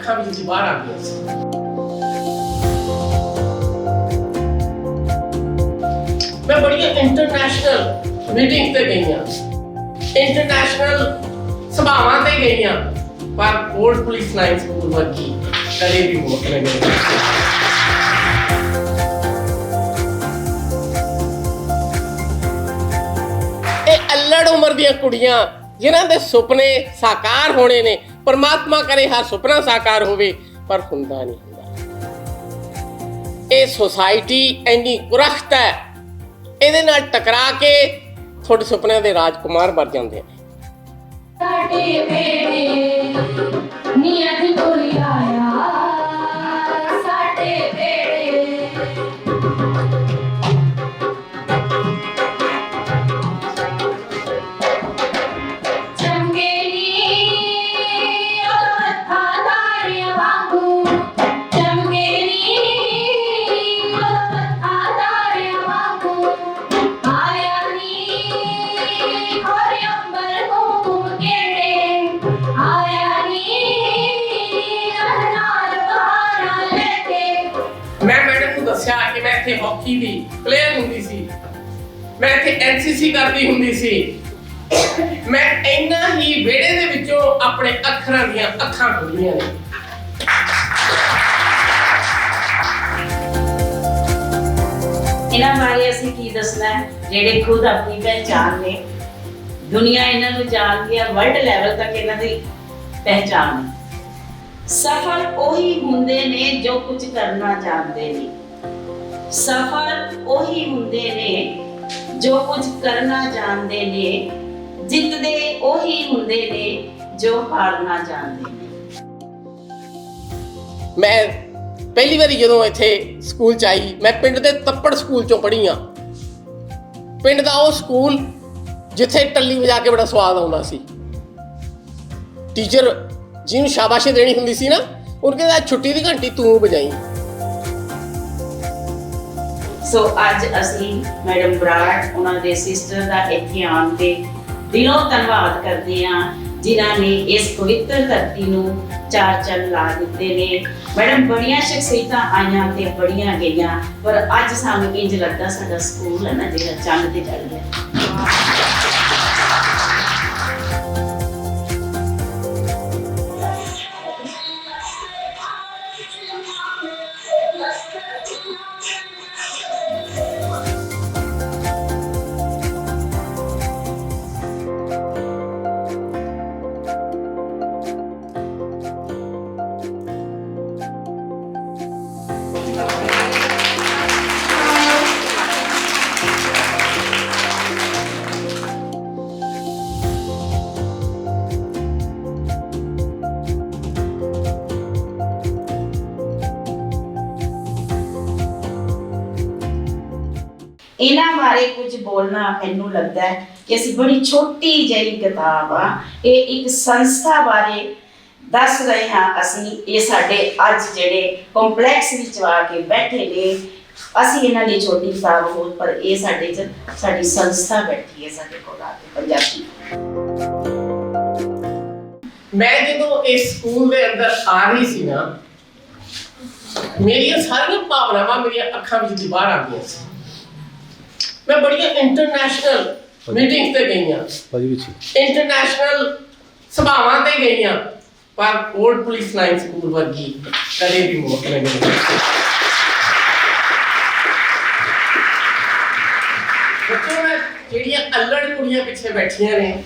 ਅੱਖਾਂ ਵਿੱਚ ਦੀ ਮੈਂ ਬੜੀਆਂ ਇੰਟਰਨੈਸ਼ਨਲ ਮੀਟਿੰਗਸ ਤੇ ਗਈਆਂ ਇੰਟਰਨੈਸ਼ਨਲ ਸਭਾਵਾਂ ਤੇ ਗਈਆਂ ਪਰ ਕੋਰਟ ਪੁਲਿਸ ਲਾਈਨ ਸਕੂਲ ਵਰਗੀ ਕਦੇ ਵੀ ਮੌਕਾ ਨਹੀਂ ਮਿਲਿਆ ਇਹ ਅਲੜ ਉਮਰ ਦੀਆਂ ਕੁੜੀਆਂ ਜਿਨ੍ਹਾਂ ਦੇ ਸੁਪਨੇ ਸਾਕਾਰ ਹੋਣੇ ਨੇ ਪਰਮਾਤਮਾ ਕਰੇ ਹਰ ਸੁਪਨਾ ਸਾਕਾਰ ਹੋਵੇ, ਪਰ ਹੁੰਦਾ ਨਹੀਂ ਹੁੰਦਾ। ਇਹ ਸੋਸਾਇਟੀ ਇੰਨੀ ਕੁਰਖਤ ਹੈ, ਇਹਦੇ ਨਾਲ ਟਕਰਾ ਕੇ ਤੁਹਾਡੇ ਸੁਪਨਿਆਂ ਦੇ ਰਾਜਕੁਮਾਰ ਬਣ ਜਾਂਦੇ ਨੇ। ਸਾਡੇ ਵੇੜੇ ਨੀਅਤ ਕੋਈ ਐਨਸੀਸੀ ਕਰਦੀ ਹੁੰਦੀ ਸੀ। ਮੈਂ ਇੰਨਾ ਹੀ ਵਿਹੜੇ ਦੇ ਵਿੱਚੋਂ ਆਪਣੇ ਅੱਖਰਾਂ ਦੀਆਂ ਅੱਖਾਂ ਖੋਲੀਆਂ ਨੇ। ਇਹਨਾਂ ਬਾਰੇ ਅਸੀਂ ਕੀ ਦੱਸਣਾ ਜਿਹੜੇ ਖੁਦ ਆਪਣੀ ਪਹਿਚਾਨ ਨੇ, ਦੁਨੀਆ ਇਹਨਾਂ ਨੂੰ ਜਾਣਦੀ ਹੈ ਵਰਲਡ ਲੈਵਲ ਤੱਕ ਇਹਨਾਂ ਦੀ ਪਹਿਚਾਨ ਹੈ। ਸਫਲ ਉਹੀ ਹੁੰਦੇ ਨੇ ਜੋ ਕੁਝ ਕਰਨਾ ਚਾਹੁੰਦੇ ਨੇ। ਸਫਲ ਉਹੀ ਹੁੰਦੇ ਨੇ ਜੋ ਕੁਝ ਕਰਨਾ ਜਾਣਦੇ ਨੇ, ਜਿੱਤਦੇ ਉਹੀ ਹੁੰਦੇ ਨੇ ਜੋ ਹਾਰਨਾ ਜਾਣਦੇ ਨੇ। ਮੈਂ ਪਹਿਲੀ ਵਾਰੀ ਜਦੋਂ ਇੱਥੇ ਸਕੂਲ ਚ ਆਈ, ਮੈਂ ਪਿੰਡ ਦੇ ਤੱਪੜ ਸਕੂਲ ਚੋਂ ਪੜ੍ਹੀ ਆ ਪਿੰਡ ਦਾ ਉਹ ਸਕੂਲ ਜਿੱਥੇ ਟੱਲੀ ਵਜਾ ਕੇ ਬੜਾ ਸਵਾਦ ਆਉਂਦਾ ਸੀ। ਟੀਚਰ ਜਿਹਨੂੰ ਸ਼ਾਬਾਸ਼ੀ ਦੇਣੀ ਹੁੰਦੀ ਸੀ ਨਾ, ਉਹਨੂੰ ਕਹਿੰਦਾ, ਛੁੱਟੀ ਦੀ ਘੰਟੀ ਤੂੰ ਵਜਾਈ। ਸੋ ਅੱਜ ਅਸੀਂ ਮੈਡਮ ਬਰਾੜ, ਉਹਨਾਂ ਦੇ ਸਿਸਟਰ ਦਾ ਇੱਥੇ ਆਉਣ ਤੇ ਦਿਲੋਂ ਧੰਨਵਾਦ ਕਰਦੇ ਹਾਂ, ਜਿਨ੍ਹਾਂ ਨੇ ਇਸ ਪਵਿੱਤਰ ਧਰਤੀ ਨੂੰ ਚਾਰ ਚੰਨ ਲਾ ਦਿੱਤੇ ਨੇ। ਮੈਡਮ, ਬੜੀਆਂ ਸ਼ਖਸੀਅਤਾਂ ਆਈਆਂ ਤੇ ਬੜੀਆਂ ਗਈਆਂ, ਪਰ ਅੱਜ ਸਾਨੂੰ ਇੰਜ ਲੱਗਦਾ ਸਾਡਾ ਸਕੂਲ ਹੈ ਨਾ ਜਿਹੜਾ ਚੰਨ ਤੇ ਚੜ ਗਿਆ। ਇਹਨਾਂ ਬਾਰੇ ਕੁਝ ਬੋਲਣਾ ਮੈਨੂੰ ਲੱਗਦਾ ਹੈ ਕਿ ਅਸੀਂ ਬੜੀ ਛੋਟੀ ਜਿਹੀ ਕਿਤਾਬ ਆ, ਇਹ ਇੱਕ ਸੰਸਥਾ ਬਾਰੇ ਦੱਸ ਰਹੇ ਹਾਂ ਅਸੀਂ, ਇਹ ਸਾਡੇ ਅੱਜ ਜਿਹੜੇ ਕੰਪਲੈਕਸ ਵਿੱਚ ਆ ਕੇ ਬੈਠੇ ਨੇ, ਅਸੀਂ ਇਹਨਾਂ ਲਈ ਛੋਟੀ ਕਿਤਾਬ ਹੋ ਪਰ ਇਹ ਸਾਡੇ ਚ, ਸਾਡੀ ਸੰਸਥਾ ਬੈਠੀ ਹੈ ਸਾਡੇ ਕੋਲ ਆ ਕੇ, ਪੰਜਾਬੀ। ਮੈਂ ਜਦੋਂ ਇਸ ਸਕੂਲ ਦੇ ਅੰਦਰ ਆ ਰਹੀ ਸੀ ਨਾ, ਮੇਰੀਆਂ ਸਾਰੀਆਂ ਭਾਵਨਾਵਾਂ ਮੇਰੀਆਂ ਅੱਖਾਂ ਵਿੱਚ ਬਾਹਰ ਆ ਗਈਆਂ ਸੀ। ਮੈਂ ਬੜੀਆਂ ਇੰਟਰਨੈਸ਼ਨਲ ਮੀਟਿੰਗਸ ਤੇ ਗਈਆਂ। ਭਾਜੀ ਵਿੱਚ ਇੰਟਰਨੈਸ਼ਨਲ ਸਭਾਵਾਂ ਤੇ ਗਈਆਂ। ਪਰ ਕੋਰਟ ਪੁਲਿਸ ਲਾਈਨ ਸਕੂਲ ਵਰਗੀ ਕਦੇ ਵੀ ਮੌਕਾ ਨਹੀਂ ਮਿਲਿਆ ਬੱਚਿਓ ਮੈਂ ਜਿਹੜੀਆਂ ਅਲੜ ਕੁੜੀਆਂ ਪਿੱਛੇ ਬੈਠੀਆਂ ਨੇ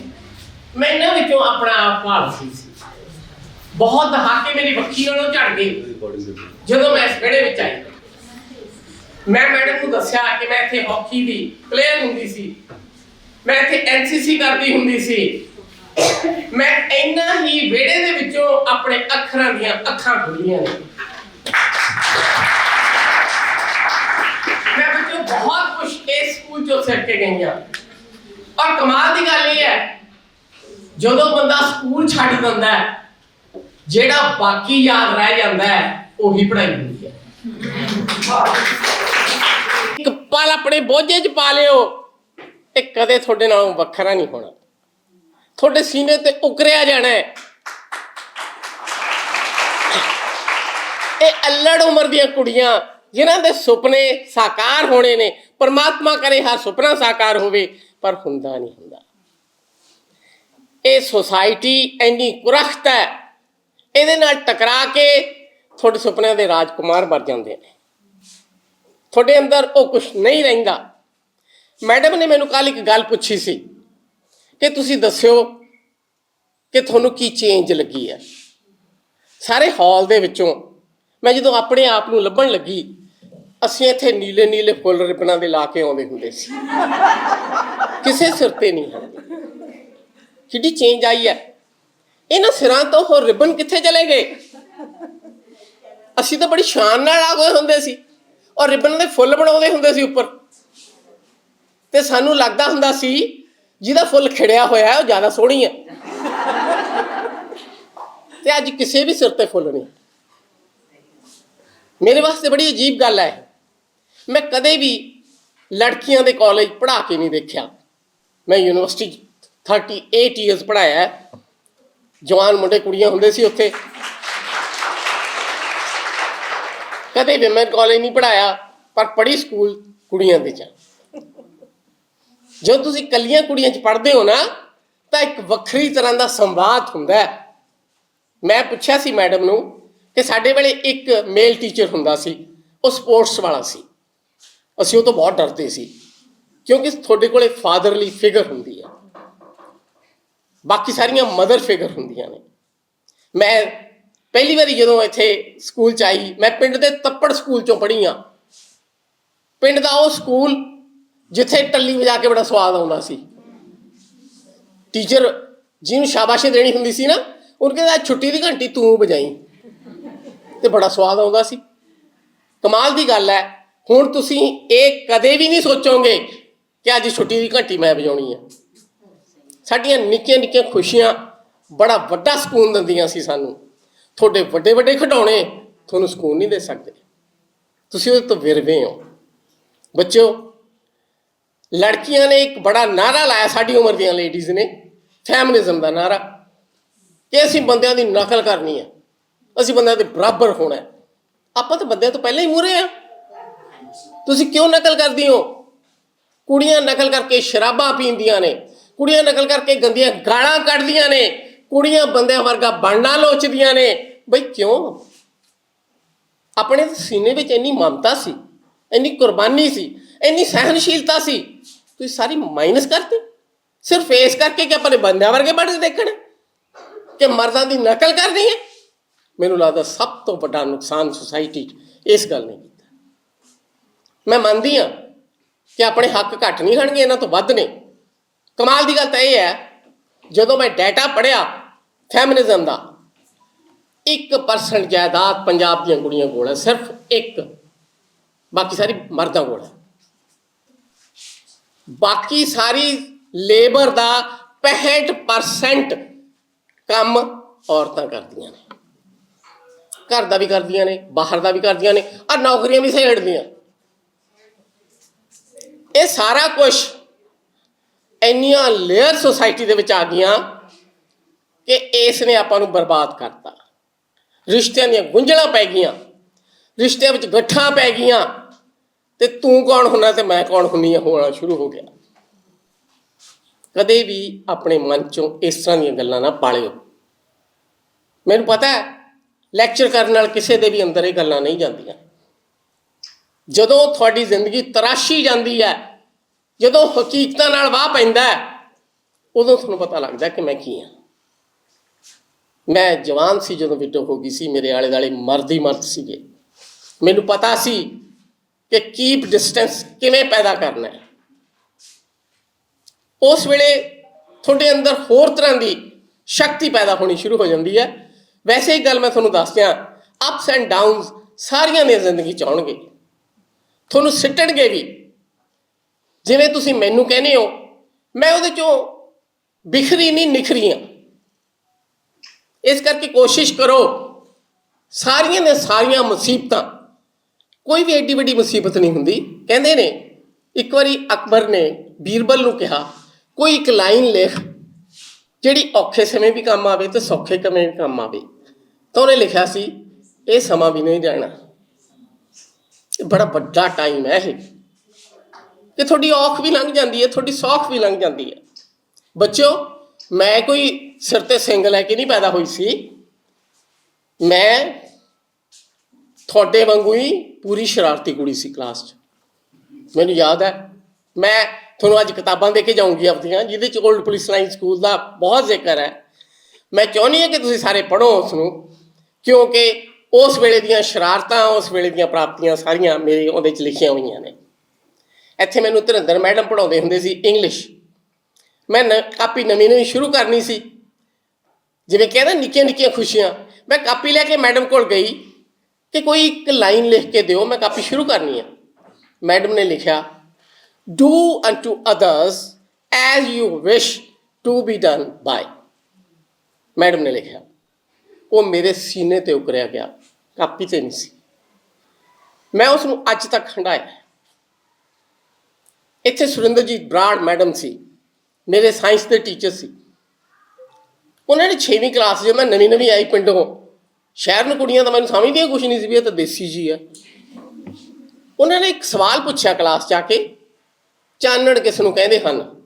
ਮੈਂ ਇਹਨਾਂ ਵਿੱਚੋਂ ਆਪਣਾ ਆਪ ਭਾਲ ਸੀ। ਬਹੁਤ ਦਹਾਕੇ ਮੇਰੀ ਵੱਖੀ ਵੱਲੋਂ ਝੜ ਦੇ ਜਦੋਂ ਮੈਂ ਇਸ ਵਿਹੜੇ ਵਿੱਚ ਆਈ। ਮੈਂ ਮੈਡਮ ਨੂੰ ਦੱਸਿਆ ਕਿ ਮੈਂ ਇੱਥੇ ਹਾਕੀ ਦੀ ਪਲੇਅਰ ਹੁੰਦੀ ਸੀ। ਮੈਂ ਇੱਥੇ ਐਨਸੀਸੀ ਕਰਦੀ ਹੁੰਦੀ ਸੀ। ਮੈਂ ਇੰਨਾ ਹੀ ਵਿਹੜੇ ਦੇ ਵਿੱਚੋਂ ਆਪਣੇ ਅੱਖਰਾਂ ਦੀਆਂ ਅੱਖਾਂ ਖੋਲੀਆਂ ਨੇ। ਮੈਂ ਬੱਚੋ ਬਹੁਤ ਕੁਝ ਇਸ ਸਕੂਲ ਚੋਂ ਸਿੱਖ ਕੇ ਗਈਆਂ। ਔਰ ਕਮਾਲ ਦੀ ਗੱਲ ਇਹ ਹੈ, ਜਦੋਂ ਬੰਦਾ ਸਕੂਲ ਛੱਡ ਦਿੰਦਾ ਹੈ, ਜਿਹੜਾ ਬਾਕੀ ਯਾਦ ਰਹਿ ਜਾਂਦਾ ਹੈ, ਉਹੀ ਪੜ੍ਹਾਈ ਹੁੰਦੀ ਹੈ। ਇੱਕ ਪਲ ਆਪਣੇ ਬੋਝੇ 'ਚ ਪਾ ਲਿਓ ਇਹ ਕਦੇ ਤੁਹਾਡੇ ਨਾਲੋਂ ਵੱਖਰਾ ਨਹੀਂ ਹੋਣਾ। ਤੁਹਾਡੇ ਸੀਨੇ ਤੇ ਉਕਰਿਆ ਜਾਣਾ ਹੈ। ਇਹ ਅల్లੜ ਉਮਰ ਦੀਆਂ ਕੁੜੀਆਂ, ਜਿਨ੍ਹਾਂ ਦੇ ਸੁਪਨੇ ਸਾਕਾਰ ਹੋਣੇ ਨੇ, ਪਰਮਾਤਮਾ ਕਰੇ ਹਰ ਸੁਪਨਾ ਸਾਕਾਰ ਹੋਵੇ, ਪਰ ਹੁੰਦਾ ਨਹੀਂ ਹੁੰਦਾ। ਇਹ ਸੋਸਾਇਟੀ ਇੰਨੀ ਕੁਰਖਤ ਹੈ, ਇਹਦੇ ਨਾਲ ਟਕਰਾ ਕੇ ਤੁਹਾਡੇ ਸੁਪਨਿਆਂ ਦੇ ਰਾਜਕੁਮਾਰ ਬਣ ਜਾਂਦੇ ਨੇ। ਤੁਹਾਡੇ ਅੰਦਰ ਉਹ ਕੁਝ ਨਹੀਂ ਰਹਿੰਦਾ। ਮੈਡਮ ਨੇ ਮੈਨੂੰ ਕੱਲ ਇੱਕ ਗੱਲ ਪੁੱਛੀ ਸੀ ਕਿ ਤੁਸੀਂ ਦੱਸਿਓ ਕਿ ਤੁਹਾਨੂੰ ਕੀ ਚੇਂਜ ਲੱਗੀ ਹੈ। ਸਾਰੇ ਹਾਲ ਦੇ ਵਿੱਚੋਂ ਮੈਂ ਜਦੋਂ ਆਪਣੇ ਆਪ ਨੂੰ ਲੱਭਣ ਲੱਗੀ, ਅਸੀਂ ਇੱਥੇ ਨੀਲੇ ਨੀਲੇ ਫੁੱਲ ਰਿਬਨਾਂ ਦੇ ਲਾ ਕੇ ਆਉਂਦੇ ਹੁੰਦੇ ਸੀ। ਕਿਸੇ ਸਿਰ ਤੇ ਨਹੀਂ ਹੈ ਕਿੱਡੀ ਚੇਂਜ ਆਈ ਹੈ। ਇਹਨਾਂ ਸਿਰਾਂ ਤੋਂ ਹੋਰ ਰਿਬਨ ਕਿੱਥੇ ਚਲੇ ਗਏ? ਅਸੀਂ ਤਾਂ ਬੜੀ ਸ਼ਾਨ ਨਾਲ ਆ ਗਏ ਹੁੰਦੇ ਸੀ। ਔਰ ਰਿਬਨ ਦੇ ਫੁੱਲ ਬਣਾਉਂਦੇ ਹੁੰਦੇ ਸੀ ਉੱਪਰ। ਤੇ ਸਾਨੂੰ ਲੱਗਦਾ ਹੁੰਦਾ ਸੀ ਜਿਹਦਾ ਫੁੱਲ ਖਿੜਿਆ ਹੋਇਆ ਹੈ, ਉਹ ਜ਼ਿਆਦਾ ਸੋਹਣੀ ਹੈ। ਤੇ ਅੱਜ ਕਿਸੇ ਵੀ ਸਿਰ ਤੇ ਫੁੱਲ ਨਹੀਂ। ਮੇਰੇ ਵਾਸਤੇ ਬੜੀ ਅਜੀਬ ਗੱਲ ਹੈ। ਮੈਂ ਕਦੇ ਵੀ ਲੜਕੀਆਂ ਦੇ ਕਾਲਜ ਪੜ੍ਹਾ ਕੇ ਨਹੀਂ ਦੇਖਿਆ। ਮੈਂ ਯੂਨੀਵਰਸਿਟੀ 38 ਇਅਰਸ ਪੜ੍ਹਾਇਆ ਜਵਾਨ ਮੁੰਡੇ ਕੁੜੀਆਂ ਹੁੰਦੇ ਸੀ ਉੱਥੇ। ਕਦੇ ਵੀ ਮੈਂ ਕਾਲਜ ਨਹੀਂ ਪੜ੍ਹਾਇਆ, ਪਰ ਪੜ੍ਹੀ ਸਕੂਲ ਕੁੜੀਆਂ ਦੇ ਚ। ਜਦੋਂ ਤੁਸੀਂ ਕੱਲੀਆਂ ਕੁੜੀਆਂ ਚ ਪੜ੍ਹਦੇ ਹੋ ਨਾ, ਤਾਂ ਇੱਕ ਵੱਖਰੀ ਤਰ੍ਹਾਂ ਦਾ ਸੰਵਾਦ ਹੁੰਦਾ ਹੈ। ਮੈਂ ਪੁੱਛਿਆ ਸੀ ਮੈਡਮ ਨੂੰ ਕਿ ਸਾਡੇ ਵੇਲੇ ਇੱਕ ਮੇਲ ਟੀਚਰ ਹੁੰਦਾ ਸੀ, ਉਹ ਸਪੋਰਟਸ ਵਾਲਾ ਸੀ। ਅਸੀਂ ਉਹ ਤੋਂ ਬਹੁਤ ਡਰਦੇ ਸੀ, ਕਿਉਂਕਿ ਤੁਹਾਡੇ ਕੋਲੇ ਫਾਦਰਲੀ ਫਿਗਰ ਹੁੰਦੀ ਹੈ। ਬਾਕੀ ਸਾਰੀਆਂ ਮਦਰ ਫਿਗਰ ਹੁੰਦੀਆਂ ਨੇ। ਮੈਂ ਪਹਿਲੀ ਵਾਰੀ ਜਦੋਂ ਇੱਥੇ ਸਕੂਲ ਚ ਆਈ, ਮੈਂ ਪਿੰਡ ਦੇ ਤੱਪੜ ਸਕੂਲ ਚੋਂ ਪੜ੍ਹੀ ਆ ਪਿੰਡ ਦਾ ਉਹ ਸਕੂਲ ਜਿੱਥੇ ਟੱਲੀ ਵਜਾ ਕੇ ਬੜਾ ਸਵਾਦ ਆਉਂਦਾ ਸੀ। ਟੀਚਰ ਜਿਹਨੂੰ ਸ਼ਾਬਾਸ਼ੀ ਦੇਣੀ ਹੁੰਦੀ ਸੀ ਨਾ, ਉਹਨੂੰ ਕਹਿੰਦਾ ਛੁੱਟੀ ਦੀ ਘੰਟੀ ਤੂੰ ਵਜਾਈ। ਤੇ ਬੜਾ ਸਵਾਦ ਆਉਂਦਾ ਸੀ। ਕਮਾਲ ਦੀ ਗੱਲ ਹੈ, ਹੁਣ ਤੁਸੀਂ ਇਹ ਕਦੇ ਵੀ ਨਹੀਂ ਸੋਚੋਗੇ ਕਿ ਅੱਜ ਛੁੱਟੀ ਦੀ ਘੰਟੀ ਮੈਂ ਵਜਾਉਣੀ ਹੈ। ਸਾਡੀਆਂ ਨਿੱਕੀਆਂ ਨਿੱਕੀਆਂ ਖੁਸ਼ੀਆਂ ਬੜਾ ਵੱਡਾ ਸਕੂਨ ਦਿੰਦੀਆਂ ਸੀ ਸਾਨੂੰ। ਤੁਹਾਡੇ ਵੱਡੇ ਵੱਡੇ ਖਿਡੌਣੇ ਤੁਹਾਨੂੰ ਸਕੂਨ ਨਹੀਂ ਦੇ ਸਕਦੇ। ਤੁਸੀਂ ਉਹਦੇ ਤੋਂ ਵਿਰਵੇ ਹੋ। ਬੱਚਿਓ, ਲੜਕੀਆਂ ਨੇ ਇੱਕ ਬੜਾ ਨਾਰਾ ਲਾਇਆ ਸਾਡੀ ਉਮਰ ਦੀਆਂ ਲੇਡੀਜ਼ ਨੇ ਫੈਮਿਨਿਜ਼ਮ ਦਾ ਨਾਰਾ, ਕਿ ਅਸੀਂ ਬੰਦਿਆਂ ਦੀ ਨਕਲ ਕਰਨੀ ਹੈ। ਅਸੀਂ ਬੰਦਿਆਂ ਦੇ ਬਰਾਬਰ ਹੋਣਾ ਹੈ। ਆਪਾਂ ਤਾਂ ਬੰਦਿਆਂ ਤੋਂ ਪਹਿਲਾਂ ਹੀ ਮੂਰੇ ਆ ਤੁਸੀਂ ਕਿਉਂ ਨਕਲ ਕਰਦੀ ਹੋ? ਕੁੜੀਆਂ ਨਕਲ ਕਰਕੇ ਸ਼ਰਾਬਾਂ ਪੀਂਦੀਆਂ ਨੇ, ਕੁੜੀਆਂ ਨਕਲ ਕਰਕੇ ਗੰਦੀਆਂ ਗਾਲਾਂ ਕੱਢਦੀਆਂ ਨੇ। ਕੁੜੀਆਂ ਬੰਦਿਆਂ ਵਰਗਾ ਬਣਨਾ ਲੋਚਦੀਆਂ ਨੇ। ਬਈ ਕਿਉਂ? ਆਪਣੇ ਸੀਨੇ ਵਿੱਚ ਇੰਨੀ ਮਮਤਾ ਸੀ, ਇੰਨੀ ਕੁਰਬਾਨੀ ਸੀ, ਇੰਨੀ ਸਹਿਨਸ਼ੀਲਤਾ ਸੀ। ਤੁਸੀਂ ਸਾਰੀ ਮਾਈਨਸ ਕਰਤੀ। ਸਿਰਫ ਇਸ ਕਰਕੇ ਕਿ ਆਪਣੇ ਬੰਦਿਆਂ ਵਰਗੇ ਬਣ ਕੇ ਦੇਖਣ ਕਿ ਮਰਦਾਂ ਦੀ ਨਕਲ ਕਰਨੀ ਹੈ। ਮੈਨੂੰ ਲੱਗਦਾ ਸਭ ਤੋਂ ਵੱਡਾ ਨੁਕਸਾਨ ਸੁਸਾਇਟੀ 'ਚ ਇਸ ਗੱਲ ਨੇ ਕੀਤਾ। ਮੈਂ ਮੰਨਦੀ ਹਾਂ ਕਿ ਆਪਣੇ ਹੱਕ ਘੱਟ ਨਹੀਂ ਹਣਗੇ, ਇਹਨਾਂ ਤੋਂ ਵੱਧ ਨੇ। ਕਮਾਲ ਦੀ ਗੱਲ ਤਾਂ ਇਹ ਹੈ ਜਦੋਂ ਮੈਂ ਡਾਟਾ ਪੜਿਆ ਫੈਮਿਨਿਜ਼ਮ ਦਾ 1% ਜਾਇਦਾਦ ਪੰਜਾਬ ਦੀਆਂ ਕੁੜੀਆਂ ਕੋਲ ਹੈ, ਸਿਰਫ ਇੱਕ। ਬਾਕੀ ਸਾਰੀ ਮਰਦਾਂ ਕੋਲ ਹੈ। ਬਾਕੀ ਸਾਰੀ ਲੇਬਰ ਦਾ 65% ਕੰਮ ਔਰਤਾਂ ਕਰਦੀਆਂ ਨੇ। ਘਰ ਦਾ ਵੀ ਕਰਦੀਆਂ ਨੇ, ਬਾਹਰ ਦਾ ਵੀ ਕਰਦੀਆਂ ਨੇ ਆ ਨੌਕਰੀਆਂ ਵੀ ਸਹੇੜਦੀਆਂ। ਇਹ ਸਾਰਾ ਕੁਝ ਇੰਨੀਆਂ ਲੇਅਰ ਸੋਸਾਇਟੀ ਦੇ ਵਿੱਚ ਆ ਗਈਆਂ ਕਿ ਇਸ ਨੇ ਆਪਾਂ ਨੂੰ ਬਰਬਾਦ ਕਰਤਾ। ਰਿਸ਼ਤਿਆਂ ਦੀਆਂ ਗੁੰਝਲਾਂ ਪੈ ਗਈਆਂ, ਰਿਸ਼ਤਿਆਂ ਵਿੱਚ ਗੱਠਾਂ ਪੈ ਗਈਆਂ, ਤੇ ਤੂੰ ਕੌਣ ਹੁੰਨਾ ਤੇ ਮੈਂ ਕੌਣ ਹੁੰਨੀ ਆ, ਹੋਣਾ ਸ਼ੁਰੂ ਹੋ ਗਿਆ। ਕਦੇ ਵੀ ਆਪਣੇ ਮਨ ਚੋਂ ਇਸ ਤਰ੍ਹਾਂ ਦੀਆਂ ਗੱਲਾਂ ਨਾ ਪਾਲਿਓ। ਮੈਨੂੰ ਪਤਾ ਹੈ ਲੈਕਚਰ ਕਰਨ ਨਾਲ ਕਿਸੇ ਦੇ ਵੀ ਅੰਦਰ ਇਹ ਗੱਲਾਂ ਨਹੀਂ ਜਾਂਦੀਆਂ। ਜਦੋਂ ਤੁਹਾਡੀ ਜ਼ਿੰਦਗੀ ਤਰਾਸ਼ੀ ਜਾਂਦੀ ਹੈ ਜਦੋਂ ਹਕੀਕਤਾਂ ਨਾਲ ਵਾਹ ਪੈਂਦਾ ਉਦੋਂ ਤੁਹਾਨੂੰ ਪਤਾ ਲੱਗਦਾ ਕਿ ਮੈਂ ਕੀ ਹਾਂ। ਮੈਂ ਜਵਾਨ ਸੀ ਜਦੋਂ ਵਿਡੋ ਹੋ ਗਈ ਸੀ, ਮੇਰੇ ਆਲੇ ਦਾਲੇ ਮਰਦ ਹੀ ਮਰਦ ਸੀਗੇ। ਮੈਨੂੰ ਪਤਾ ਸੀ ਕਿ ਕੀਪ ਡਿਸਟੈਂਸ ਕਿਵੇਂ ਪੈਦਾ ਕਰਨਾ ਹੈ। ਉਸ ਵੇਲੇ ਤੁਹਾਡੇ ਅੰਦਰ ਹੋਰ ਤਰ੍ਹਾਂ ਦੀ ਸ਼ਕਤੀ ਪੈਦਾ ਹੋਣੀ ਸ਼ੁਰੂ ਹੋ ਜਾਂਦੀ ਹੈ। ਵੈਸੇ ਹੀ ਗੱਲ ਮੈਂ ਤੁਹਾਨੂੰ ਦੱਸਦਿਆਂ ਅਪਸ ਐਂਡ ਡਾਊਨਸ ਸਾਰੀਆਂ ਦੀਆਂ ਜ਼ਿੰਦਗੀ ਚ ਆਉਣਗੇ। ਤੁਹਾਨੂੰ ਸਿੱਟਣਗੇ ਵੀ। ਜਿਵੇਂ ਤੁਸੀਂ ਮੈਨੂੰ ਕਹਿੰਦੇ ਹੋ, ਮੈਂ ਉਹਦੇ ਚੋਂ ਬਿਖਰੀ ਨਹੀਂ, ਨਿਖਰੀ ਹਾਂ। ਇਸ ਕਰਕੇ ਕੋਸ਼ਿਸ਼ ਕਰੋ, ਸਾਰੀਆਂ ਨੇ ਸਾਰੀਆਂ ਮੁਸੀਬਤਾਂ, ਕੋਈ ਵੀ ਐਡੀ ਵੱਡੀ ਮੁਸੀਬਤ ਨਹੀਂ ਹੁੰਦੀ। ਕਹਿੰਦੇ ਨੇ, ਇੱਕ ਵਾਰੀ ਅਕਬਰ ਨੇ ਬੀਰਬਲ ਨੂੰ ਕਿਹਾ, ਕੋਈ ਇੱਕ ਲਾਈਨ ਲਿਖ, ਜਿਹੜੀ ਔਖੇ ਸਮੇਂ ਵੀ ਕੰਮ ਆਵੇ ਤੇ ਸੌਖੇ ਸਮੇਂ ਵੀ ਕੰਮ ਆਵੇ। ਤਾਂ ਉਹਨੇ ਲਿਖਿਆ ਸੀ, ਇਹ ਸਮਾਂ ਵੀ ਨਹੀਂ ਜਾਣਾ ਬੜਾ ਵੱਡਾ ਟਾਈਮ ਹੈ ਇਹ। ਕਿ ਤੁਹਾਡੀ ਔਖ ਵੀ ਲੰਘ ਜਾਂਦੀ ਹੈ, ਤੁਹਾਡੀ ਸੌਖ ਵੀ ਲੰਘ ਜਾਂਦੀ ਹੈ। ਬੱਚਿਓ, ਮੈਂ ਕੋਈ ਸਿਰ ਤੇ ਸਿੰਗ ਲੈ ਕੇ ਨਹੀਂ ਪੈਦਾ ਹੋਈ ਸੀ। ਮੈਂ ਤੁਹਾਡੇ ਵਾਂਗੂ ਹੀ ਪੂਰੀ ਸ਼ਰਾਰਤੀ ਕੁੜੀ ਸੀ ਕਲਾਸ 'ਚ। ਮੈਨੂੰ ਯਾਦ ਹੈ, ਮੈਂ ਤੁਹਾਨੂੰ ਅੱਜ ਕਿਤਾਬਾਂ ਦੇ ਕੇ ਜਾਊਂਗੀ ਆਪਦੀਆਂ, ਜਿਹਦੇ 'ਚ 올ਡ ਪੁਲਿਸ ਲਾਈਨ ਸਕੂਲ ਦਾ ਬਹੁਤ ਜ਼ਿਕਰ ਹੈ। ਮੈਂ ਚਾਹੁੰਦੀ ਹਾਂ ਕਿ ਤੁਸੀਂ ਸਾਰੇ ਪੜ੍ਹੋ ਉਸ ਨੂੰ, ਕਿਉਂਕਿ ਉਸ ਵੇਲੇ ਦੀਆਂ ਸ਼ਰਾਰਤਾਂ, ਉਸ ਵੇਲੇ ਦੀਆਂ ਪ੍ਰਾਪਤੀਆਂ ਸਾਰੀਆਂ ਮੇਰੇ ਉਹਦੇ 'ਚ ਲਿਖੀਆਂ ਹੋਈਆਂ ਨੇ। ਇੱਥੇ ਮੈਨੂੰ ਧਰਿੰਦਰ ਮੈਡਮ ਪੜਾਉਂਦੇ ਹੁੰਦੇ ਸੀ ਇੰਗਲਿਸ਼ ਮੈਂ ਨ- ਕਾਪੀ ਨਵੀਂ ਨਵੀਂ ਸ਼ੁਰੂ ਕਰਨੀ ਸੀ। ਜਿਵੇਂ ਕਹਿੰਦਾ ਨਿੱਕੀਆਂ ਨਿੱਕੀਆਂ ਖੁਸ਼ੀਆਂ। ਮੈਂ ਕਾਪੀ ਲੈ ਕੇ ਮੈਡਮ ਕੋਲ ਗਈ ਕਿ ਕੋਈ ਇੱਕ ਲਾਈਨ ਲਿਖ ਕੇ ਦਿਓ, ਮੈਂ ਕਾਪੀ ਸ਼ੁਰੂ ਕਰਨੀ ਹੈ ਮੈਡਮ ਨੇ ਲਿਖਿਆ, do unto others as you wish to be done by. Madam ਨੇ ਲਿਖਿਆ, ਉਹ ਮੇਰੇ ਸੀਨੇ ਤੇ ਉਕਰਿਆ ਗਿਆ, ਕਾਪੀ ਤੇ ਨਹੀਂ ਸੀ। ਮੈਂ ਉਸ ਨੂੰ ਅੱਜ ਤੱਕ ਹੰਡਾਇਆ ਇੱਥੇ ਸੁਰਿੰਦਰਜੀਤ ਬਰਾੜ ਮੈਡਮ ਸੀ, ਮੇਰੇ ਸਾਇੰਸ ਦੇ ਟੀਚਰ ਸੀ। ਉਹਨਾਂ ਨੇ 6ਵੀਂ ਕਲਾਸ 'ਚ ਮੈਂ ਨਵੀਂ ਨਵੀਂ ਆਈ ਪਿੰਡੋਂ, ਸ਼ਹਿਰ ਨੂੰ ਕੁੜੀਆਂ ਤਾਂ ਮੈਨੂੰ ਸਮਝਦੀਆਂ ਕੁਛ ਨਹੀਂ ਸੀ ਵੀ ਇਹ ਤਾਂ ਦੇਸੀ ਜੀ ਆ। ਉਹਨਾਂ ਨੇ ਇੱਕ ਸਵਾਲ ਪੁੱਛਿਆ ਕਲਾਸ 'ਚ ਆ ਕੇ, ਚਾਨਣ ਕਿਸ ਨੂੰ ਕਹਿੰਦੇ ਹਨ?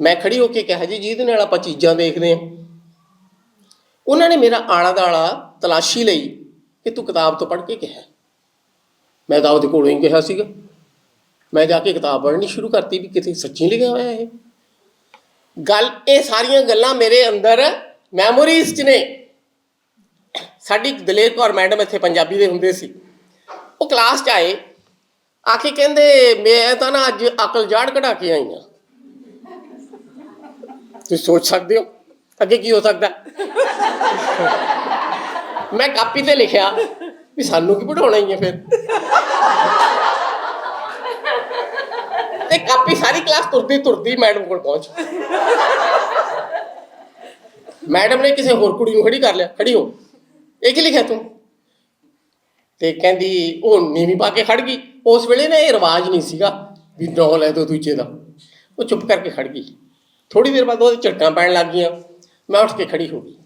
ਮੈਂ ਖੜੀ ਹੋ ਕੇ ਕਿਹਾ, ਜੀ, ਜਿਹਦੇ ਨਾਲ ਆਪਾਂ ਚੀਜ਼ਾਂ ਦੇਖਦੇ ਹਾਂ। ਉਹਨਾਂ ਨੇ ਮੇਰਾ ਆਲਾ ਦਾਲਾ ਤਲਾਸ਼ੀ ਲਈ ਕਿ ਤੂੰ ਕਿਤਾਬ ਤੋਂ ਪੜ੍ਹ ਕੇ ਕਿਹਾ। ਮੈਂ ਤਾਂ ਉਹਦੇ ਕੋਲੋਂ ਹੀ ਕਿਹਾ ਸੀਗਾ। ਮੈਂ ਜਾ ਕੇ ਕਿਤਾਬ ਪੜ੍ਹਨੀ ਸ਼ੁਰੂ ਕਰਤੀ ਵੀ ਕਿਤੇ ਸੱਚੀ ਲਿਖਿਆ ਹੋਇਆ ਇਹ। ਗੱਲ ਇਹ ਸਾਰੀਆਂ ਗੱਲਾਂ ਮੇਰੇ ਅੰਦਰ ਮੈਮੋਰੀਜ਼ 'ਚ ਨੇ। ਸਾਡੀ ਦਲੇਰ ਕੌਰ ਮੈਡਮ ਇੱਥੇ ਪੰਜਾਬੀ ਦੇ ਹੁੰਦੇ ਸੀ। ਉਹ ਕਲਾਸ 'ਚ ਆਏ। ਆ ਕੇ ਕਹਿੰਦੇ, ਮੈਂ ਤਾਂ ਨਾ ਅੱਜ ਅਕਲ ਜਾੜ ਕਢਾ ਕੇ ਆਈ ਹਾਂ ਤੁਸੀਂ ਸੋਚ ਸਕਦੇ ਹੋ? ਅੱਗੇ ਕੀ ਹੋ ਸਕਦਾ? ਮੈਂ ਕਾਪੀ ਤੇ ਲਿਖਿਆ ਵੀ ਸਾਨੂੰ ਕੀ ਪੜਾਉਣਾ ਹੀ ਹੈ ਫਿਰ? ਤੇ ਕਾਪੀ ਸਾਰੀ ਕਲਾਸ ਤੁਰਦੀ ਤੁਰਦੀ ਮੈਡਮ ਕੋਲ ਪਹੁੰਚ। ਮੈਡਮ ਨੇ ਕਿਸੇ ਹੋਰ ਕੁੜੀ ਨੂੰ ਖੜੀ ਕਰ ਲਿਆ, ਖੜੀ ਹੋ। ਇਹ ਕੀ ਲਿਖਿਆ ਤੂੰ? ਤੇ ਕਹਿੰਦੀ, ਉਹ ਨੀਵੀਂ ਪਾ ਕੇ ਖੜ ਗਈ। ਉਸ ਵੇਲੇ ਨਾ ਇਹ ਰਿਵਾਜ ਨਹੀਂ ਸੀਗਾ ਵੀ ਡੋਲ ਹੈ ਦੋ ਦੂਜੇ ਦਾ। ਉਹ ਚੁੱਪ ਕਰਕੇ ਖੜ ਗਈ। ਥੋੜੀ ਦੇਰ ਬਾਅਦ ਉਹਦੇ ਝਟਕਾਂ ਪੈਣ ਲੱਗ ਗਈਆਂ। ਮੈਂ ਉੱਠ ਕੇ ਖੜੀ ਹੋ ਗਈ।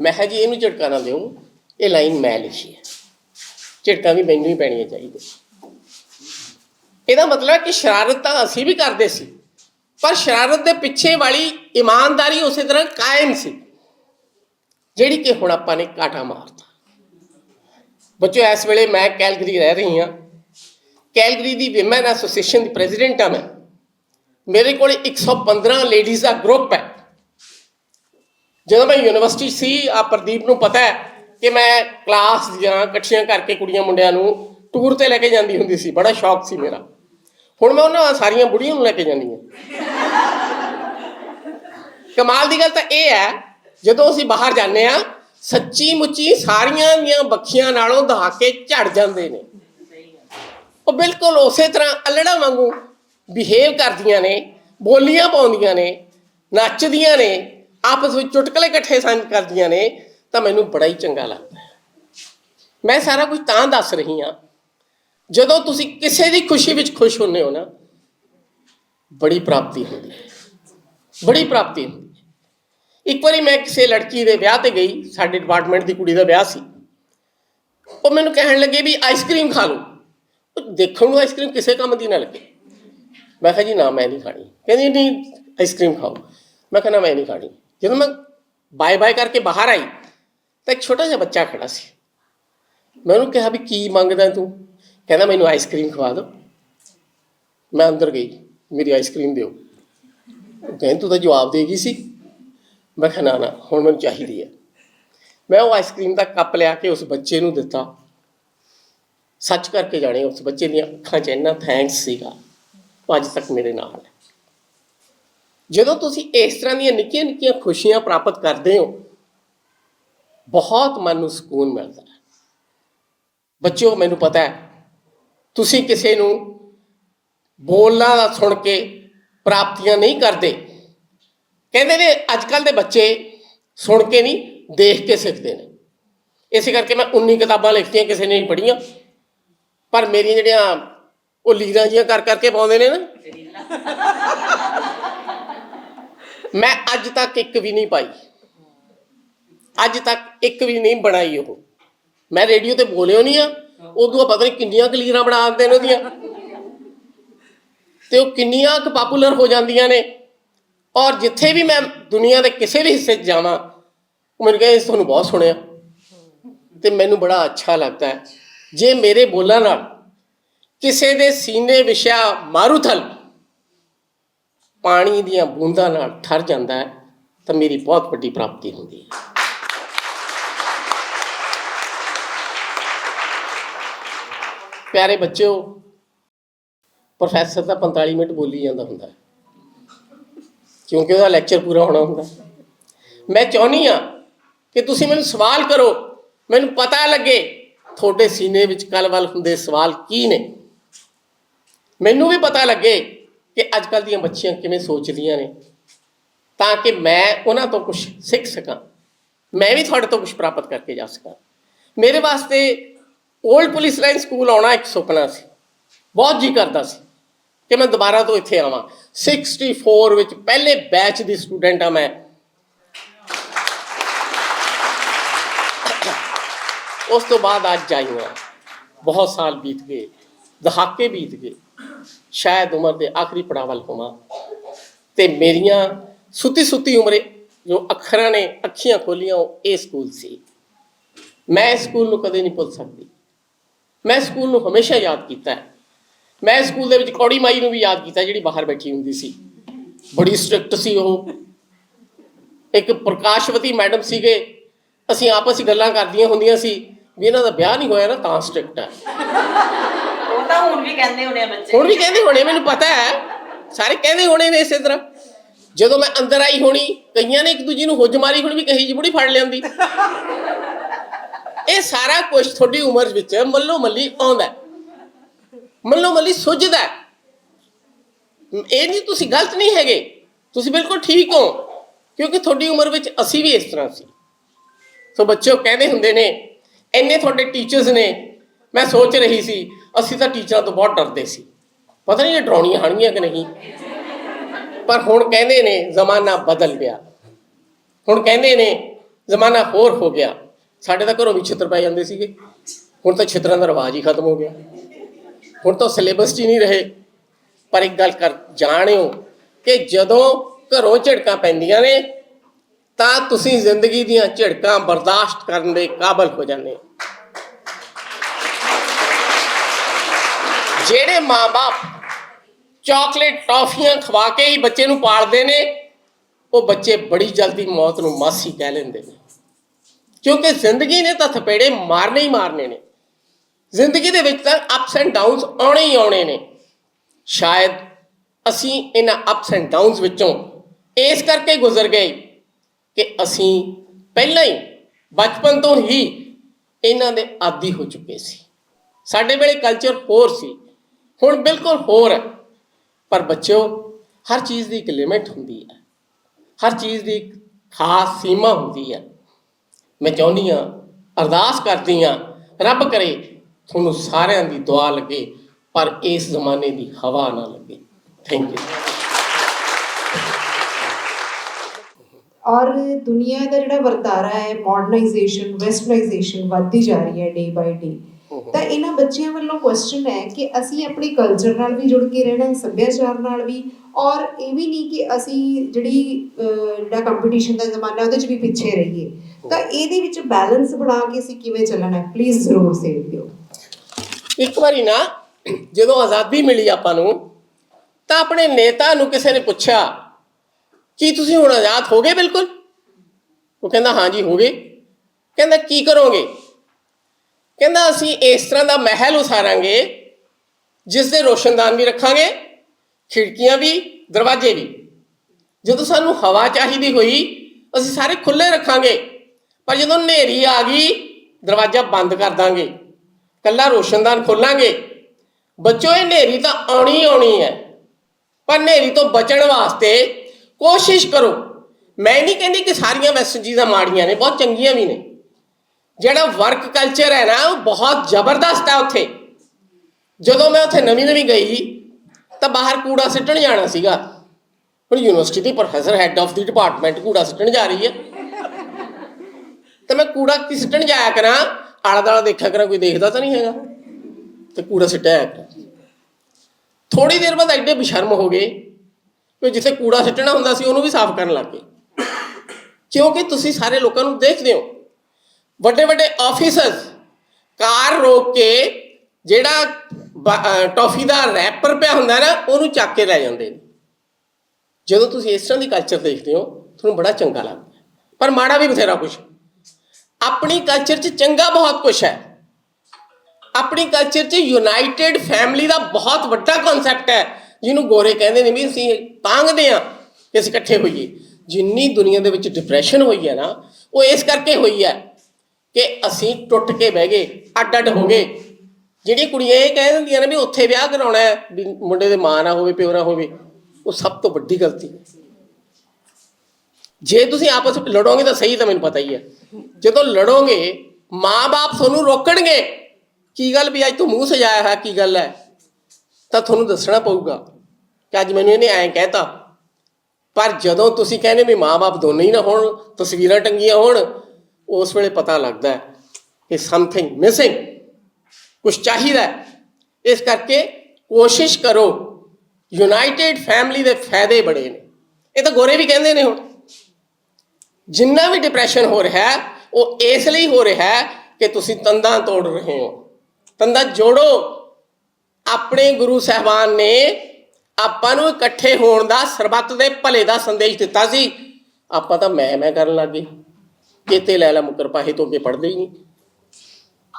ਮੈਂ ਕਿਹਾ ਜੀ, ਇਹਨੂੰ ਝਟਕਾ ਨਾ ਦਿਓ। ਇਹ ਲਾਈਨ ਮੈਂ ਲਿਖੀ ਹੈ। ਝਟਕਾਂ ਵੀ ਮੈਨੂੰ ਹੀ ਪੈਣੀਆਂ ਚਾਹੀਦੀਆਂ। ਇਹਦਾ ਮਤਲਬ ਹੈ ਕਿ ਸ਼ਰਾਰਤ ਤਾਂ ਅਸੀਂ ਵੀ ਕਰਦੇ ਸੀ, ਪਰ ਸ਼ਰਾਰਤ ਦੇ ਪਿੱਛੇ ਵਾਲੀ ਇਮਾਨਦਾਰੀ ਉਸੇ ਤਰ੍ਹਾਂ ਕਾਇਮ ਸੀ, ਜਿਹੜੀ ਕਿ ਹੁਣ ਆਪਾਂ ਨੇ ਕਾਟਾ ਮਾਰਤਾ। ਬੱਚੋ ਇਸ ਵੇਲੇ ਮੈਂ ਕੈਲਗਰੀ ਰਹਿ ਰਹੀ ਹਾਂ। ਕੈਲਗਰੀ ਦੀ ਵਿਮਨ ਐਸੋਸੀਏਸ਼ਨ ਦੀ ਪ੍ਰੈਜ਼ੀਡੈਂਟ ਹਾਂ ਮੈਂ। ਮੇਰੇ ਕੋਲ 115 ਲੇਡੀਜ਼ ਦਾ ਗਰੁੱਪ ਹੈ। ਜਦੋਂ ਮੈਂ ਯੂਨੀਵਰਸਿਟੀ ਸੀ ਆ ਪ੍ਰਦੀਪ ਨੂੰ ਪਤਾ ਹੈ ਕਿ ਮੈਂ ਕਲਾਸ ਦੀਆਂ ਇਕੱਠੀਆਂ ਕਰਕੇ ਕੁੜੀਆਂ ਮੁੰਡਿਆਂ ਨੂੰ ਟੂਰ ਤੇ ਲੈ ਕੇ ਜਾਂਦੀ ਹੁੰਦੀ ਸੀ। ਬੜਾ ਸ਼ੌਕ ਸੀ ਮੇਰਾ। ਹੁਣ ਮੈਂ ਉਹਨਾਂ ਸਾਰੀਆਂ ਬੁੜੀਆਂ ਨੂੰ ਲੈ ਕੇ ਜਾਂਦੀ ਹਾਂ। ਕਮਾਲ ਦੀ ਗੱਲ ਤਾਂ ਇਹ ਹੈ, ਜਦੋਂ ਅਸੀਂ ਬਾਹਰ ਜਾਂਦੇ ਆ ਸੱਚੀ ਮੁੱਚੀ ਸਾਰੀਆਂ ਦੀਆਂ ਬੱਖੀਆਂ ਨਾਲੋਂ ਦਹਾਕੇ ਝੜ ਜਾਂਦੇ ਨੇ। ਉਹ ਬਿਲਕੁਲ ਉਸੇ ਤਰ੍ਹਾਂ ਅਲੜਾ ਵਾਂਗੂ ਬਿਹੇਵ ਕਰਦੀਆਂ ਨੇ, ਬੋਲੀਆਂ ਪਾਉਂਦੀਆਂ ਨੇ, ਨੱਚਦੀਆਂ ਨੇ, ਆਪਸ ਵਿੱਚ ਚੁਟਕਲੇ ਇਕੱਠੇ ਸਾਂਝ ਕਰਦੀਆਂ ਨੇ, ਤਾਂ ਮੈਨੂੰ ਬੜਾ ਹੀ ਚੰਗਾ ਲੱਗਦਾ ਹੈ। ਮੈਂ ਸਾਰਾ ਕੁਝ ਤਾਂ ਦੱਸ ਰਹੀ ਹਾਂ ਜਦੋਂ ਤੁਸੀਂ ਕਿਸੇ ਦੀ ਖੁਸ਼ੀ ਵਿੱਚ ਖੁਸ਼ ਹੁੰਦੇ ਹੋ ਨਾ, ਬੜੀ ਪ੍ਰਾਪਤੀ ਹੁੰਦੀ ਹੈ। ਬੜੀ ਪ੍ਰਾਪਤੀ ਹੁੰਦੀ ਹੈ। ਇੱਕ ਵਾਰੀ ਮੈਂ ਕਿਸੇ ਲੜਕੀ ਦੇ ਵਿਆਹ ਤੇ ਗਈ, ਸਾਡੇ ਡਿਪਾਰਟਮੈਂਟ ਦੀ ਕੁੜੀ ਦਾ ਵਿਆਹ ਸੀ। ਉਹ ਮੈਨੂੰ ਕਹਿਣ ਲੱਗੇ ਵੀ ਆਈਸਕ੍ਰੀਮ ਖਾ ਲਓ। ਉਹ ਦੇਖਣ ਨੂੰ ਆਈਸਕ੍ਰੀਮ ਕਿਸੇ ਕੰਮ ਦੀ ਨਾ ਲੱਗੇ। ਮੈਂ ਕਿਹਾ ਜੀ, ਨਾ, ਮੈਂ ਨਹੀਂ ਖਾਣੀ। ਕਹਿੰਦੀ, ਨਹੀਂ ਆਈਸਕ੍ਰੀਮ ਖਾਓ। ਮੈਂ ਕਿਹਾ, ਨਾ, ਮੈਂ ਨਹੀਂ ਖਾਣੀ। ਜਦੋਂ ਮੈਂ ਬਾਏ ਬਾਏ ਕਰਕੇ ਬਾਹਰ ਆਈ, ਤਾਂ ਇੱਕ ਛੋਟਾ ਜਿਹਾ ਬੱਚਾ ਖੜਾ ਸੀ। ਮੈਂ ਉਹਨੂੰ ਕਿਹਾ ਵੀ ਕੀ ਮੰਗਦਾ ਤੂੰ? ਕਹਿੰਦਾ ਮੈਨੂੰ ਆਈਸਕ੍ਰੀਮ ਖਵਾ ਦਿਓ। ਮੈਂ ਅੰਦਰ ਗਈ, ਮੇਰੀ ਆਈਸਕ੍ਰੀਮ ਦਿਓ। ਕਹਿੰਦੇ, ਤੂੰ ਤਾਂ ਜਵਾਬ ਦੇ ਗਈ ਸੀ। ਮੈਂ ਕਿਹਾ, ਨਾ ਹੁਣ ਮੈਨੂੰ ਚਾਹੀਦੀ ਹੈ ਮੈਂ ਉਹ ਆਈਸਕ੍ਰੀਮ ਦਾ ਕੱਪ ਲਿਆ ਕੇ ਉਸ ਬੱਚੇ ਨੂੰ ਦਿੱਤਾ। ਸੱਚ ਕਰਕੇ ਜਾਣੇ, ਉਸ ਬੱਚੇ ਦੀਆਂ ਅੱਖਾਂ 'ਚ ਇੰਨਾ ਥੈਂਕਸ ਸੀਗਾ। ਅੱਜ ਤੱਕ ਮੇਰੇ ਨਾਲ ਹੈ। ਜਦੋਂ ਤੁਸੀਂ ਇਸ ਤਰ੍ਹਾਂ ਦੀਆਂ ਨਿੱਕੀਆਂ ਨਿੱਕੀਆਂ ਖੁਸ਼ੀਆਂ ਪ੍ਰਾਪਤ ਕਰਦੇ ਹੋ, ਬਹੁਤ ਮਨ ਨੂੰ ਸਕੂਨ ਮਿਲਦਾ ਹੈ। ਬੱਚਿਓ, ਮੈਨੂੰ ਪਤਾ ਹੈ ਤੁਸੀਂ ਕਿਸੇ ਨੂੰ ਬੋਲਣਾ ਦਾ ਸੁਣ ਕੇ ਪ੍ਰਾਪਤੀਆਂ ਨਹੀਂ ਕਰਦੇ। ਕਹਿੰਦੇ ਨੇ ਅੱਜ ਕੱਲ ਦੇ ਬੱਚੇ ਸੁਣ ਕੇ ਨਹੀਂ, ਦੇਖ ਕੇ ਸਿੱਖਦੇ ਨੇ। ਇਸੇ ਕਰਕੇ ਮੈਂ 19 ਕਿਤਾਬਾਂ ਲਿਖਤੀਆਂ, ਕਿਸੇ ਨੇ ਨਹੀਂ ਪੜ੍ਹੀਆਂ। ਪਰ ਮੇਰੀਆਂ ਜਿਹੜੀਆਂ ਉਹ ਲੀਰਾਂ ਜੀਆਂ ਕਰ ਕਰਕੇ ਪਾਉਂਦੇ ਨੇ ਨਾ। ਮੈਂ ਅੱਜ ਤੱਕ ਇੱਕ ਵੀ ਨਹੀਂ ਪਾਈ। ਅੱਜ ਤੱਕ ਇੱਕ ਵੀ ਨਹੀਂ ਬਣਾਈ ਉਹ। ਮੈਂ ਰੇਡੀਓ ਤੇ ਬੋਲਿਓ ਨਹੀਂ ਆ। ਉਦੋਂ ਪਤਾ ਨਹੀਂ ਕਿੰਨੀਆਂ ਕਲੀਰਾਂ ਬਣਾ ਦਿੰਦੇ ਨੇ ਉਹਦੀਆਂ। ਤੇ ਉਹ ਕਿੰਨੀਆਂ ਕੁ ਪਪੂਲਰ ਹੋ ਜਾਂਦੀਆਂ ਨੇ। ਔਰ ਜਿੱਥੇ ਵੀ ਮੈਂ ਦੁਨੀਆ ਦੇ ਕਿਸੇ ਵੀ ਹਿੱਸੇ 'ਚ ਜਾਵਾਂ, ਉਹ ਮੈਨੂੰ ਕਹਿੰਦੇ, ਤੁਹਾਨੂੰ ਬਹੁਤ ਸੁਣਿਆ। ਤੇ ਮੈਨੂੰ ਬੜਾ ਅੱਛਾ ਲੱਗਦਾ ਹੈ। ਜੇ ਮੇਰੇ ਬੋਲਾਂ ਨਾਲ ਕਿਸੇ ਦੇ ਸੀਨੇ ਵਿਸ਼ਾ ਮਾਰੂਥਲ ਪਾਣੀ ਦੀਆਂ ਬੂੰਦਾਂ ਨਾਲ ਠਰ ਜਾਂਦਾ ਹੈ, ਤਾਂ ਮੇਰੀ ਬਹੁਤ ਵੱਡੀ ਪ੍ਰਾਪਤੀ ਹੁੰਦੀ ਹੈ। ਪਿਆਰੇ ਬੱਚਿਓ, ਪ੍ਰੋਫੈਸਰ ਤਾਂ 45 ਮਿੰਟ ਬੋਲੀ ਜਾਂਦਾ ਹੁੰਦਾ ਕਿਉਂਕਿ ਉਹਦਾ ਲੈਕਚਰ ਪੂਰਾ ਹੋਣਾ ਹੁੰਦਾ ਮੈਂ ਚਾਹੁੰਦੀ ਆ ਕਿ ਤੁਸੀਂ ਮੈਨੂੰ ਸਵਾਲ ਕਰੋ, ਮੈਨੂੰ ਪਤਾ ਲੱਗੇ ਤੁਹਾਡੇ ਸੀਨੇ ਵਿੱਚ ਕਲਵਲ ਹੁੰਦੇ ਸਵਾਲ ਕੀ ਨੇ। ਮੈਨੂੰ ਵੀ ਪਤਾ ਲੱਗੇ ਕਿ ਅੱਜ ਕੱਲ ਦੀਆਂ ਬੱਚੀਆਂ ਕਿਵੇਂ ਸੋਚਦੀਆਂ ਨੇ, ਤਾਂ ਕਿ ਮੈਂ ਉਹਨਾਂ ਤੋਂ ਕੁਝ ਸਿੱਖ ਸਕਾਂ। ਮੈਂ ਵੀ ਤੁਹਾਡੇ ਤੋਂ ਕੁਝ ਪ੍ਰਾਪਤ ਕਰਕੇ ਜਾ ਸਕਾਂ। ਮੇਰੇ ਵਾਸਤੇ 올ਡ ਪੁਲਿਸ ਲਾਈਨ ਸਕੂਲ ਆਉਣਾ ਇੱਕ ਸੁਪਨਾ ਸੀ। ਬਹੁਤ ਜੀ ਕਰਦਾ ਸੀ ਕਿ ਮੈਂ ਦੁਬਾਰਾ ਤੋਂ ਇੱਥੇ ਆਵਾਂ। 64 ਵਿੱਚ ਪਹਿਲੇ ਬੈਚ ਦੀ ਸਟੂਡੈਂਟ ਆ ਮੈਂ। ਉਸ ਤੋਂ ਬਾਅਦ ਅੱਜ ਆਈ ਹਾਂ। ਬਹੁਤ ਸਾਲ ਬੀਤ ਗਏ। ਦਹਾਕੇ ਬੀਤ ਗਏ। ਸ਼ਾਇਦ ਉਮਰ ਦੇ ਆਖਰੀ ਪੜਾਵਲ ਵੱਲ ਹੋਵਾਂ। ਤੇ ਮੇਰੀਆਂ ਸੁੱਤੀ ਸੁੱਤੀ ਉਮਰੇ ਜੋ ਅੱਖਰਾਂ ਨੇ, ਅੱਖੀਆਂ ਖੋਲੀਆਂ, ਉਹ ਇਹ ਸਕੂਲ ਸੀ। ਮੈਂ ਇਸ ਸਕੂਲ ਨੂੰ ਕਦੇ ਨਹੀਂ ਭੁੱਲ ਸਕਦੀ। ਮੈਂ ਸਕੂਲ ਨੂੰ ਹਮੇਸ਼ਾ ਯਾਦ ਕੀਤਾ ਹੈ। ਮੈਂ ਸਕੂਲ ਦੇ ਵਿੱਚ ਕੌੜੀ ਮਾਈ ਨੂੰ ਵੀ ਯਾਦ ਕੀਤਾ ਜਿਹੜੀ ਬਾਹਰ ਬੈਠੀ ਹੁੰਦੀ ਸੀ। ਬੜੀ ਸਟ੍ਰਿਕਟ ਸੀ ਉਹ। ਇੱਕ ਪ੍ਰਕਾਸ਼ਵਤੀ ਮੈਡਮ ਸੀਗੇ। ਅਸੀਂ ਆਪਸ ਵਿੱਚ ਗੱਲਾਂ ਕਰਦੀਆਂ ਹੁੰਦੀਆਂ ਸੀ ਵੀ ਇਹਨਾਂ ਦਾ ਵਿਆਹ ਨਹੀਂ ਹੋਇਆ ਨਾ ਤਾਂ ਸਟ੍ਰਿਕਟ ਹੈ। ਉਹ ਤਾਂ ਹੁਣ ਵੀ ਕਹਿੰਦੇ ਹੋਣੇ ਆ ਬੱਚੇ। ਹੁਣ ਵੀ ਕਹਿੰਦੇ ਹੋਣੇ ਮੈਨੂੰ ਪਤਾ ਹੈ। ਸਾਰੇ ਕਹਿੰਦੇ ਹੋਣੇ ਨੇ ਇਸੇ ਤਰ੍ਹਾਂ। ਜਦੋਂ ਮੈਂ ਅੰਦਰ ਆਈ ਹੋਣੀ ਕਈਆਂ ਨੇ ਇੱਕ ਦੂਜੀ ਨੂੰ ਹੁੱਜ ਮਾਰੀ ਹੁਣ ਵੀ ਕਹੀ ਜੀ ਬੁੜੀ ਫੜ ਲਿਆਂਦੀ। ਇਹ ਸਾਰਾ ਕੁਝ ਤੁਹਾਡੀ ਉਮਰ ਵਿੱਚ ਮੱਲੋ ਮੱਲੀ ਆਉਂਦਾ ਮੱਲੋ ਮੱਲੀ ਸੁੱਝਦਾ ਇਹ ਨਹੀਂ ਤੁਸੀਂ ਗਲਤ ਨਹੀਂ ਹੈਗੇ। ਤੁਸੀਂ ਬਿਲਕੁਲ ਠੀਕ ਹੋ। ਕਿਉਂਕਿ ਤੁਹਾਡੀ ਉਮਰ ਵਿੱਚ ਅਸੀਂ ਵੀ ਇਸ ਤਰ੍ਹਾਂ ਸੀ। ਸੋ ਬੱਚਿਓ, ਕਹਿੰਦੇ ਹੁੰਦੇ ਨੇ, ਇੰਨੇ ਤੁਹਾਡੇ ਟੀਚਰਸ ਨੇ, ਮੈਂ ਸੋਚ ਰਹੀ ਸੀ, ਅਸੀਂ ਤਾਂ ਟੀਚਰਾਂ ਤੋਂ ਬਹੁਤ ਡਰਦੇ ਸੀ। ਪਤਾ ਨਹੀਂ ਇਹ ਡਰਾਉਣੀਆਂ ਹਣਗੀਆਂ ਕਿ ਨਹੀਂ। ਪਰ ਹੁਣ ਕਹਿੰਦੇ ਨੇ, ਜ਼ਮਾਨਾ ਬਦਲ ਗਿਆ। ਹੁਣ ਕਹਿੰਦੇ ਨੇ, ਜ਼ਮਾਨਾ ਹੋਰ ਹੋ ਗਿਆ। ਸਾਡੇ ਤਾਂ ਘਰੋਂ ਵੀ ਛਿੱਤਰ ਪੈ ਜਾਂਦੇ ਸੀਗੇ। ਹੁਣ ਤਾਂ ਛਿੱਤਰਾਂ ਦਾ ਰਿਵਾਜ ਹੀ ਖਤਮ ਹੋ ਗਿਆ। ਹੁਣ ਤਾਂ ਸਿਲੇਬਸ 'ਚ ਹੀ ਨਹੀਂ ਰਹੇ। ਪਰ ਇੱਕ ਗੱਲ ਕਰ, ਜਾਣਿਓ ਕਿ ਜਦੋਂ ਘਰੋਂ ਝਿੜਕਾਂ ਪੈਂਦੀਆਂ ਨੇ, ਤਾਂ ਤੁਸੀਂ ਜ਼ਿੰਦਗੀ ਦੀਆਂ ਝਿੜਕਾਂ ਬਰਦਾਸ਼ਤ ਕਰਨ ਦੇ ਕਾਬਲ ਹੋ ਜਾਂਦੇ ਹੋ। ਜਿਹੜੇ ਮਾਪੇ ਚਾਕਲੇਟ ਟੌਫੀਆਂ ਖਵਾ ਕੇ ਹੀ ਬੱਚੇ ਨੂੰ ਪਾਲਦੇ ਨੇ, ਉਹ ਬੱਚੇ ਬੜੀ ਜਲਦੀ ਮੌਤ ਨੂੰ ਮਾਸੀ ਕਹਿ ਲੈਂਦੇ ਨੇ। ਕਿਉਂਕਿ ਜ਼ਿੰਦਗੀ ਨੇ ਤਾਂ ਥਪੇੜੇ ਮਾਰਨੇ ਹੀ ਮਾਰਨੇ ਨੇ। ਜ਼ਿੰਦਗੀ ਦੇ ਵਿੱਚ ਤਾਂ ਅਪਸ ਐਂਡ ਡਾਊਨਸ ਆਉਣੇ ਹੀ ਆਉਣੇ ਨੇ। ਸ਼ਾਇਦ ਅਸੀਂ ਇਹਨਾਂ ਅਪਸ ਐਂਡ ਡਾਊਨਸ ਵਿੱਚੋਂ ਇਸ ਕਰਕੇ ਗੁਜ਼ਰ ਗਏ ਕਿ ਅਸੀਂ ਪਹਿਲਾਂ ਹੀ ਬਚਪਨ ਤੋਂ ਹੀ ਇਹਨਾਂ ਦੇ ਆਦੀ ਹੋ ਚੁੱਕੇ ਸੀ। ਸਾਡੇ ਵੇਲੇ ਕਲਚਰ ਹੋਰ ਸੀ। ਹੁਣ ਬਿਲਕੁਲ ਹੋਰ ਹੈ। ਪਰ ਬੱਚਿਓ, ਹਰ ਚੀਜ਼ ਦੀ ਇੱਕ ਲਿਮਿਟ ਹੁੰਦੀ ਹੈ। ਹਰ ਚੀਜ਼ ਦੀ ਇੱਕ ਖਾਸ ਸੀਮਾ ਹੁੰਦੀ ਹੈ। ਮੈਂ ਚਾਹੁੰਦੀ ਹਾਂ ਅਰਦਾਸ ਕਰਦੀ ਹਾਂ ਰੱਬ ਕਰੇ ਤੁਹਾਨੂੰ ਸਾਰਿਆਂ ਦੀ ਦੁਆ ਲੱਗੇ ਪਰ ਇਸ ਜ਼ਮਾਨੇ ਦੀ ਹਵਾ ਨਾ ਲੱਗੇ। ਥੈਂਕ ਯੂ ਔਰ ਦੁਨੀਆ ਦਾ ਜਿਹੜਾ ਵਰਤਾਰਾ ਹੈ ਮਾਡਰਨਾਈਜੇਸ਼ਨ ਵੈਸਟਰਨਾਈਜੇਸ਼ਨ ਵੱਧਦੀ ਜਾ ਰਹੀ ਹੈ ਡੇ ਬਾਈ ਡੇ ਤਾਂ ਇਹਨਾਂ ਬੱਚਿਆਂ ਵੱਲੋਂ ਕੁਐਸਚਨ ਹੈ ਕਿ ਅਸੀਂ ਆਪਣੇ ਕਲਚਰ ਨਾਲ ਵੀ ਜੁੜ ਕੇ ਰਹਿਣਾ ਹੈ ਸੱਭਿਆਚਾਰ ਨਾਲ ਵੀ ਔਰ ਇਹ ਵੀ ਨਹੀਂ ਕਿ ਅਸੀਂ ਜਿਹੜੀ ਜਿਹੜਾ ਕੰਪੀਟੀਸ਼ਨ ਦਾ ਜ਼ਮਾਨਾ ਉਹਦੇ 'ਚ ਵੀ ਪਿੱਛੇ ਰਹੀਏ। ਤਾਂ ਇਹਦੇ ਵਿੱਚ ਬੈਲੈਂਸ ਬਣਾ ਕੇ ਅਸੀਂ ਕਿਵੇਂ ਚੱਲਣਾ ਹੈ? ਪਲੀਜ਼ ਜ਼ਰੂਰ ਸੇਵ ਦਿਓ। ਇੱਕ ਵਾਰੀ ਨਾ, ਜਦੋਂ ਆਜ਼ਾਦੀ ਮਿਲੀ ਆਪਾਂ ਨੂੰ, ਤਾਂ ਆਪਣੇ ਨੇਤਾ ਨੂੰ ਕਿਸੇ ਨੇ ਪੁੱਛਿਆ, ਕੀ ਤੁਸੀਂ ਹੁਣ ਆਜ਼ਾਦ ਹੋ ਗਏ ਬਿਲਕੁਲ? ਉਹ ਕਹਿੰਦਾ ਹਾਂਜੀ ਹੋ ਗਏ। ਕਹਿੰਦਾ, ਕੀ ਕਰੋਗੇ? ਕਹਿੰਦਾ, ਅਸੀਂ ਇਸ ਤਰ੍ਹਾਂ ਦਾ ਮਹਿਲ ਉਸਾਰਾਂਗੇ, ਜਿਸ ਦੇ ਰੋਸ਼ਨਦਾਨ ਵੀ ਰੱਖਾਂਗੇ, ਖਿੜਕੀਆਂ ਵੀ, ਦਰਵਾਜ਼ੇ ਵੀ। ਜਦੋਂ ਸਾਨੂੰ ਹਵਾ ਚਾਹੀਦੀ ਹੋਈ, ਅਸੀਂ ਸਾਰੇ ਖੁੱਲੇ ਰੱਖਾਂਗੇ। ਪਰ ਜਦੋਂ ਹਨੇਰੀ ਆ ਗਈ, ਦਰਵਾਜ਼ਾ ਬੰਦ ਕਰ ਦਾਂਗੇ, ਕੱਲਾ ਰੋਸ਼ਨਦਾਨ ਖੋਲਾਂਗੇ। ਬੱਚੋ, ਇਹ ਹਨੇਰੀ ਤਾਂ ਆਉਣੀ ਆਉਣੀ ਹੈ। ਪਰ ਹਨੇਰੀ ਤੋਂ ਬਚਣ ਵਾਸਤੇ ਕੋਸ਼ਿਸ਼ ਕਰੋ। ਮੈਂ ਨਹੀਂ ਕਹਿੰਦੀ ਕਿ ਸਾਰੀਆਂ ਵੈਸਟਰਨ ਚੀਜ਼ਾਂ ਮਾੜੀਆਂ ਨੇ, ਬਹੁਤ ਚੰਗੀਆਂ ਵੀ ਨੇ। ਜਿਹੜਾ ਵਰਕ ਕਲਚਰ ਹੈ ਨਾ, ਉਹ ਬਹੁਤ ਜ਼ਬਰਦਸਤ ਹੈ ਉੱਥੇ। ਜਦੋਂ ਮੈਂ ਉੱਥੇ ਨਵੀਂ ਨਵੀਂ ਗਈ, ਤਾਂ ਬਾਹਰ ਕੂੜਾ ਸਿੱਟਣ ਜਾਣਾ ਸੀਗਾ। ਹੁਣ university the professor head of the department ਕੂੜਾ ਸਿੱਟਣ ਜਾ ਰਹੀ ਹੈ। ਤਾਂ ਮੈਂ ਕੂੜਾ ਕਿ ਸਿੱਟਣ ਜਾਇਆ ਕਰਾਂ? ਆਲਾ ਦਾਲਾ ਦੇਖਿਆ ਕਰਾਂ, ਕੋਈ ਦੇਖਦਾ ਤਾਂ ਨਹੀਂ ਹੈਗਾ। ਤੇ ਕੂੜਾ ਸਿੱਟਿਆ ਆਇਆ ਕਰਾਂ ਥੋੜੀ ਦੇਰ ਬਾਅਦ ਐਡੇ ਬਸ਼ਰਮ ਹੋ ਗਏ ਕਿ ਜਿੱਥੇ ਕੂੜਾ ਸਿੱਟਣਾ ਹੁੰਦਾ ਸੀ, ਉਹਨੂੰ ਵੀ ਸਾਫ਼ ਕਰਨ ਲੱਗ ਗਏ। ਕਿਉਂਕਿ ਤੁਸੀਂ ਸਾਰੇ ਲੋਕਾਂ ਨੂੰ ਦੇਖਦੇ ਹੋ ਵੱਡੇ ਵੱਡੇ ਆਫੀਸਰਸ ਕਾਰ ਰੋਕ ਕੇ ਜਿਹੜਾ ਬ- ਟੌਫੀ ਦਾ ਰੈਪਰ ਪਿਆ ਹੁੰਦਾ ਨਾ, ਉਹਨੂੰ ਚੱਕ ਕੇ ਲੈ ਜਾਂਦੇ ਨੇ। ਜਦੋਂ ਤੁਸੀਂ ਇਸ ਤਰ੍ਹਾਂ ਦੀ ਕਲਚਰ ਦੇਖਦੇ ਹੋ, ਤੁਹਾਨੂੰ ਬੜਾ ਚੰਗਾ ਲੱਗਦਾ। ਪਰ ਮਾੜਾ ਵੀ ਬਥੇਰਾ ਕੁਛ। ਆਪਣੀ ਕਲਚਰ 'ਚ ਚੰਗਾ ਬਹੁਤ ਕੁਛ ਹੈ। ਆਪਣੀ ਕਲਚਰ 'ਚ ਯੂਨਾਈਟਿਡ ਫੈਮਿਲੀ ਦਾ ਬਹੁਤ ਵੱਡਾ ਕਨਸੈਪਟ ਹੈ। ਜਿਹਨੂੰ ਗੋਰੇ ਕਹਿੰਦੇ ਨੇ ਵੀ ਅਸੀਂ ਤਾਂਗਦੇ ਆ ਕਿ ਅਸੀਂ ਇਕੱਠੇ ਹੋਈਏ। ਜਿੰਨੀ ਦੁਨੀਆ ਦੇ ਵਿੱਚ ਡਿਪਰੈਸ਼ਨ ਹੋਈ ਹੈ ਨਾ, ਉਹ ਇਸ ਕਰਕੇ ਹੋਈ ਹੈ ਕਿ ਅਸੀਂ ਟੁੱਟ ਕੇ ਬਹਿ ਗਏ ਅੱਡ ਅੱਡ ਹੋ ਗਏ। ਜਿਹੜੀਆਂ ਕੁੜੀਆਂ ਇਹ ਕਹਿ ਦਿੰਦੀਆਂ ਨੇ ਵੀ ਉੱਥੇ ਵਿਆਹ ਕਰਾਉਣਾ ਹੈ, ਵੀ ਮੁੰਡੇ ਦੇ ਮਾਂ ਨਾ ਹੋਵੇ, ਪਿਓ ਨਾ ਹੋਵੇ, ਉਹ ਸਭ ਤੋਂ ਵੱਡੀ ਗਲਤੀ ਹੈ। ਜੇ ਤੁਸੀਂ ਆਪਸ ਵਿੱਚ ਲੜੋਗੇ ਤਾਂ ਸਹੀ ਤਾਂ ਮੈਨੂੰ ਪਤਾ ਹੀ ਹੈ। ਜਦੋਂ ਲੜੋਗੇ, ਮਾਂ-ਬਾਪ ਤੁਹਾਨੂੰ ਰੋਕਣਗੇ। ਕੀ ਗੱਲ ਵੀ ਅੱਜ ਤੂੰ ਮੂੰਹ ਸਜਾਇਆ ਹੈ ਕੀ ਗੱਲ ਹੈ? ਤਾਂ ਤੁਹਾਨੂੰ ਦੱਸਣਾ ਪਊਗਾ ਕਿ ਅੱਜ ਮੈਨੂੰ ਇਹਨੇ ਐਂ ਕਹਿਤਾ, ਪਰ ਜਦੋਂ ਤੁਸੀਂ ਕਹਿੰਦੇ ਵੀ ਮਾਂ-ਬਾਪ ਦੋਨੇ ਹੀ ਨਾ ਹੋਣ, ਤਸਵੀਰਾਂ ਟੰਗੀਆਂ ਹੋਣ, ਉਸ ਵੇਲੇ ਪਤਾ ਲੱਗਦਾ ਹੈ ਕਿ ਸਮਥਿੰਗ ਮਿਸਿੰਗ ਕੁਝ ਚਾਹੀਦਾ ਇਸ ਕਰਕੇ ਕੋਸ਼ਿਸ਼ ਕਰੋ ਯੂਨਾਈਟਿਡ ਫੈਮਿਲੀ ਦੇ ਫਾਇਦੇ ਬੜੇ ਨੇ। ਇਹ ਤਾਂ ਗੋਰੇ ਵੀ ਕਹਿੰਦੇ ਨੇ ਹੁਣ। ਜਿੰਨਾ ਵੀ ਡਿਪਰੈਸ਼ਨ ਹੋ ਰਿਹਾ ਹੈ, ਉਹ ਇਸ ਲਈ ਹੋ ਰਿਹਾ ਹੈ ਕਿ ਤੁਸੀਂ ਤੰਦਾਂ ਤੋੜ ਰਹੇ ਹੋ। ਤੰਦਾਂ ਜੋੜੋ। ਆਪਣੇ ਗੁਰੂ ਸਾਹਿਬਾਨ ਨੇ ਆਪਾਂ ਨੂੰ ਇਕੱਠੇ ਹੋਣ ਦਾ, ਸਰਬੱਤ ਦੇ ਭਲੇ ਦਾ ਸੰਦੇਸ਼ ਦਿੱਤਾ ਸੀ। ਆਪਾਂ ਤਾਂ ਮੈਂ ਮੈਂ ਕਰਨ ਲੱਗ ਗਏ। ਕਿਤੇ ਲੈ ਲੈ ਮੁਕਰ ਪਾਹੇ ਤੋਂ ਅੱਗੇ ਪੜਦੇ ਹੀ ਨਹੀਂ।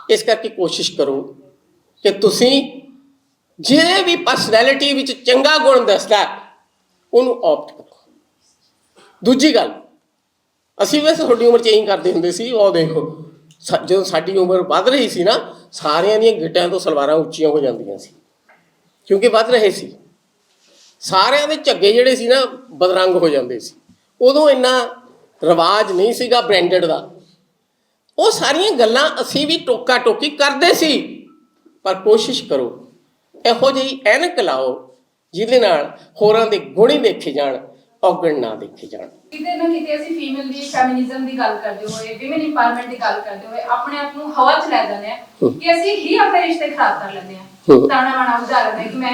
ਇਸ ਕਰਕੇ ਕੋਸ਼ਿਸ਼ ਕਰੋ ਕਿ ਤੁਸੀਂ ਜਿਹੜੇ ਵੀ ਪਰਸਨੈਲਿਟੀ ਵਿੱਚ ਚੰਗਾ ਗੁਣ ਦੱਸਦਾ, ਉਹਨੂੰ ਆਪਟ ਕਰੋ। ਦੂਜੀ ਗੱਲ ਅਸੀਂ ਵੈਸੇ ਤੁਹਾਡੀ ਉਮਰ ਚੇਂਜ ਕਰਦੇ ਹੁੰਦੇ ਸੀ ਉਹ ਦੇਖੋ। ਸਾ- ਜਦੋਂ ਸਾਡੀ ਉਮਰ ਵੱਧ ਰਹੀ ਸੀ ਨਾ, ਸਾਰਿਆਂ ਦੀਆਂ ਗਿੱਟਿਆਂ ਤੋਂ ਸਲਵਾਰਾਂ ਉੱਚੀਆਂ ਹੋ ਜਾਂਦੀਆਂ ਸੀ। ਕਿਉਂਕਿ ਵੱਧ ਰਹੇ ਸੀ। ਸਾਰਿਆਂ ਦੇ ਝੱਗੇ ਜਿਹੜੇ ਸੀ ਨਾ, ਬਦਰੰਗ ਹੋ ਜਾਂਦੇ ਸੀ। ਉਦੋਂ ਇੰਨਾ ਰਿਵਾਜ ਨਹੀਂ ਸੀਗਾ ਬ੍ਰਾਂਡਡ ਦਾ। ਉਹ ਸਾਰੀਆਂ ਗੱਲਾਂ ਅਸੀਂ ਵੀ ਟੋਕਾ ਟੋਕੀ ਕਰਦੇ ਸੀ। ਪਰ ਕੋਸ਼ਿਸ਼ ਕਰੋ, ਇਹੋ ਜਿਹੀ ਐਨਕ ਲਾਓ, ਜਿਹਦੇ ਨਾਲ ਹੋਰਾਂ ਦੇ ਗੁਣ ਹੀ ਦੇਖੇ ਜਾਣ। ਔਗਣ ਨਾ ਦੇਖੇ ਜਾਣ। ਕਿਤੇ ਨਾ ਕਿਤੇ ਅਸੀਂ ਫੀਮੇਲ ਦੀ ਫੈਮਿਨਿਜ਼ਮ ਦੀ ਗੱਲ ਕਰਦੇ ਹੋਏ ਵਿਮਨ ਇੰਪਾਵਰਮੈਂਟ ਦੀ ਗੱਲ ਕਰਦੇ ਹੋਏ ਆਪਣੇ ਆਪ ਨੂੰ ਹਵਾ 'ਚ ਲੈ ਜਾਂਦੇ ਆ ਕਿ ਅਸੀਂ ਹੀ ਆਪਣੇ ਰਿਸ਼ਤੇ ਖਰਾਬ ਕਰ ਲੈਂਦੇ ਆ। ਤਾਣਾ ਬਾਣਾ ਉਧਾਰ ਲੈਂਦੇ ਕਿ ਮੈਂ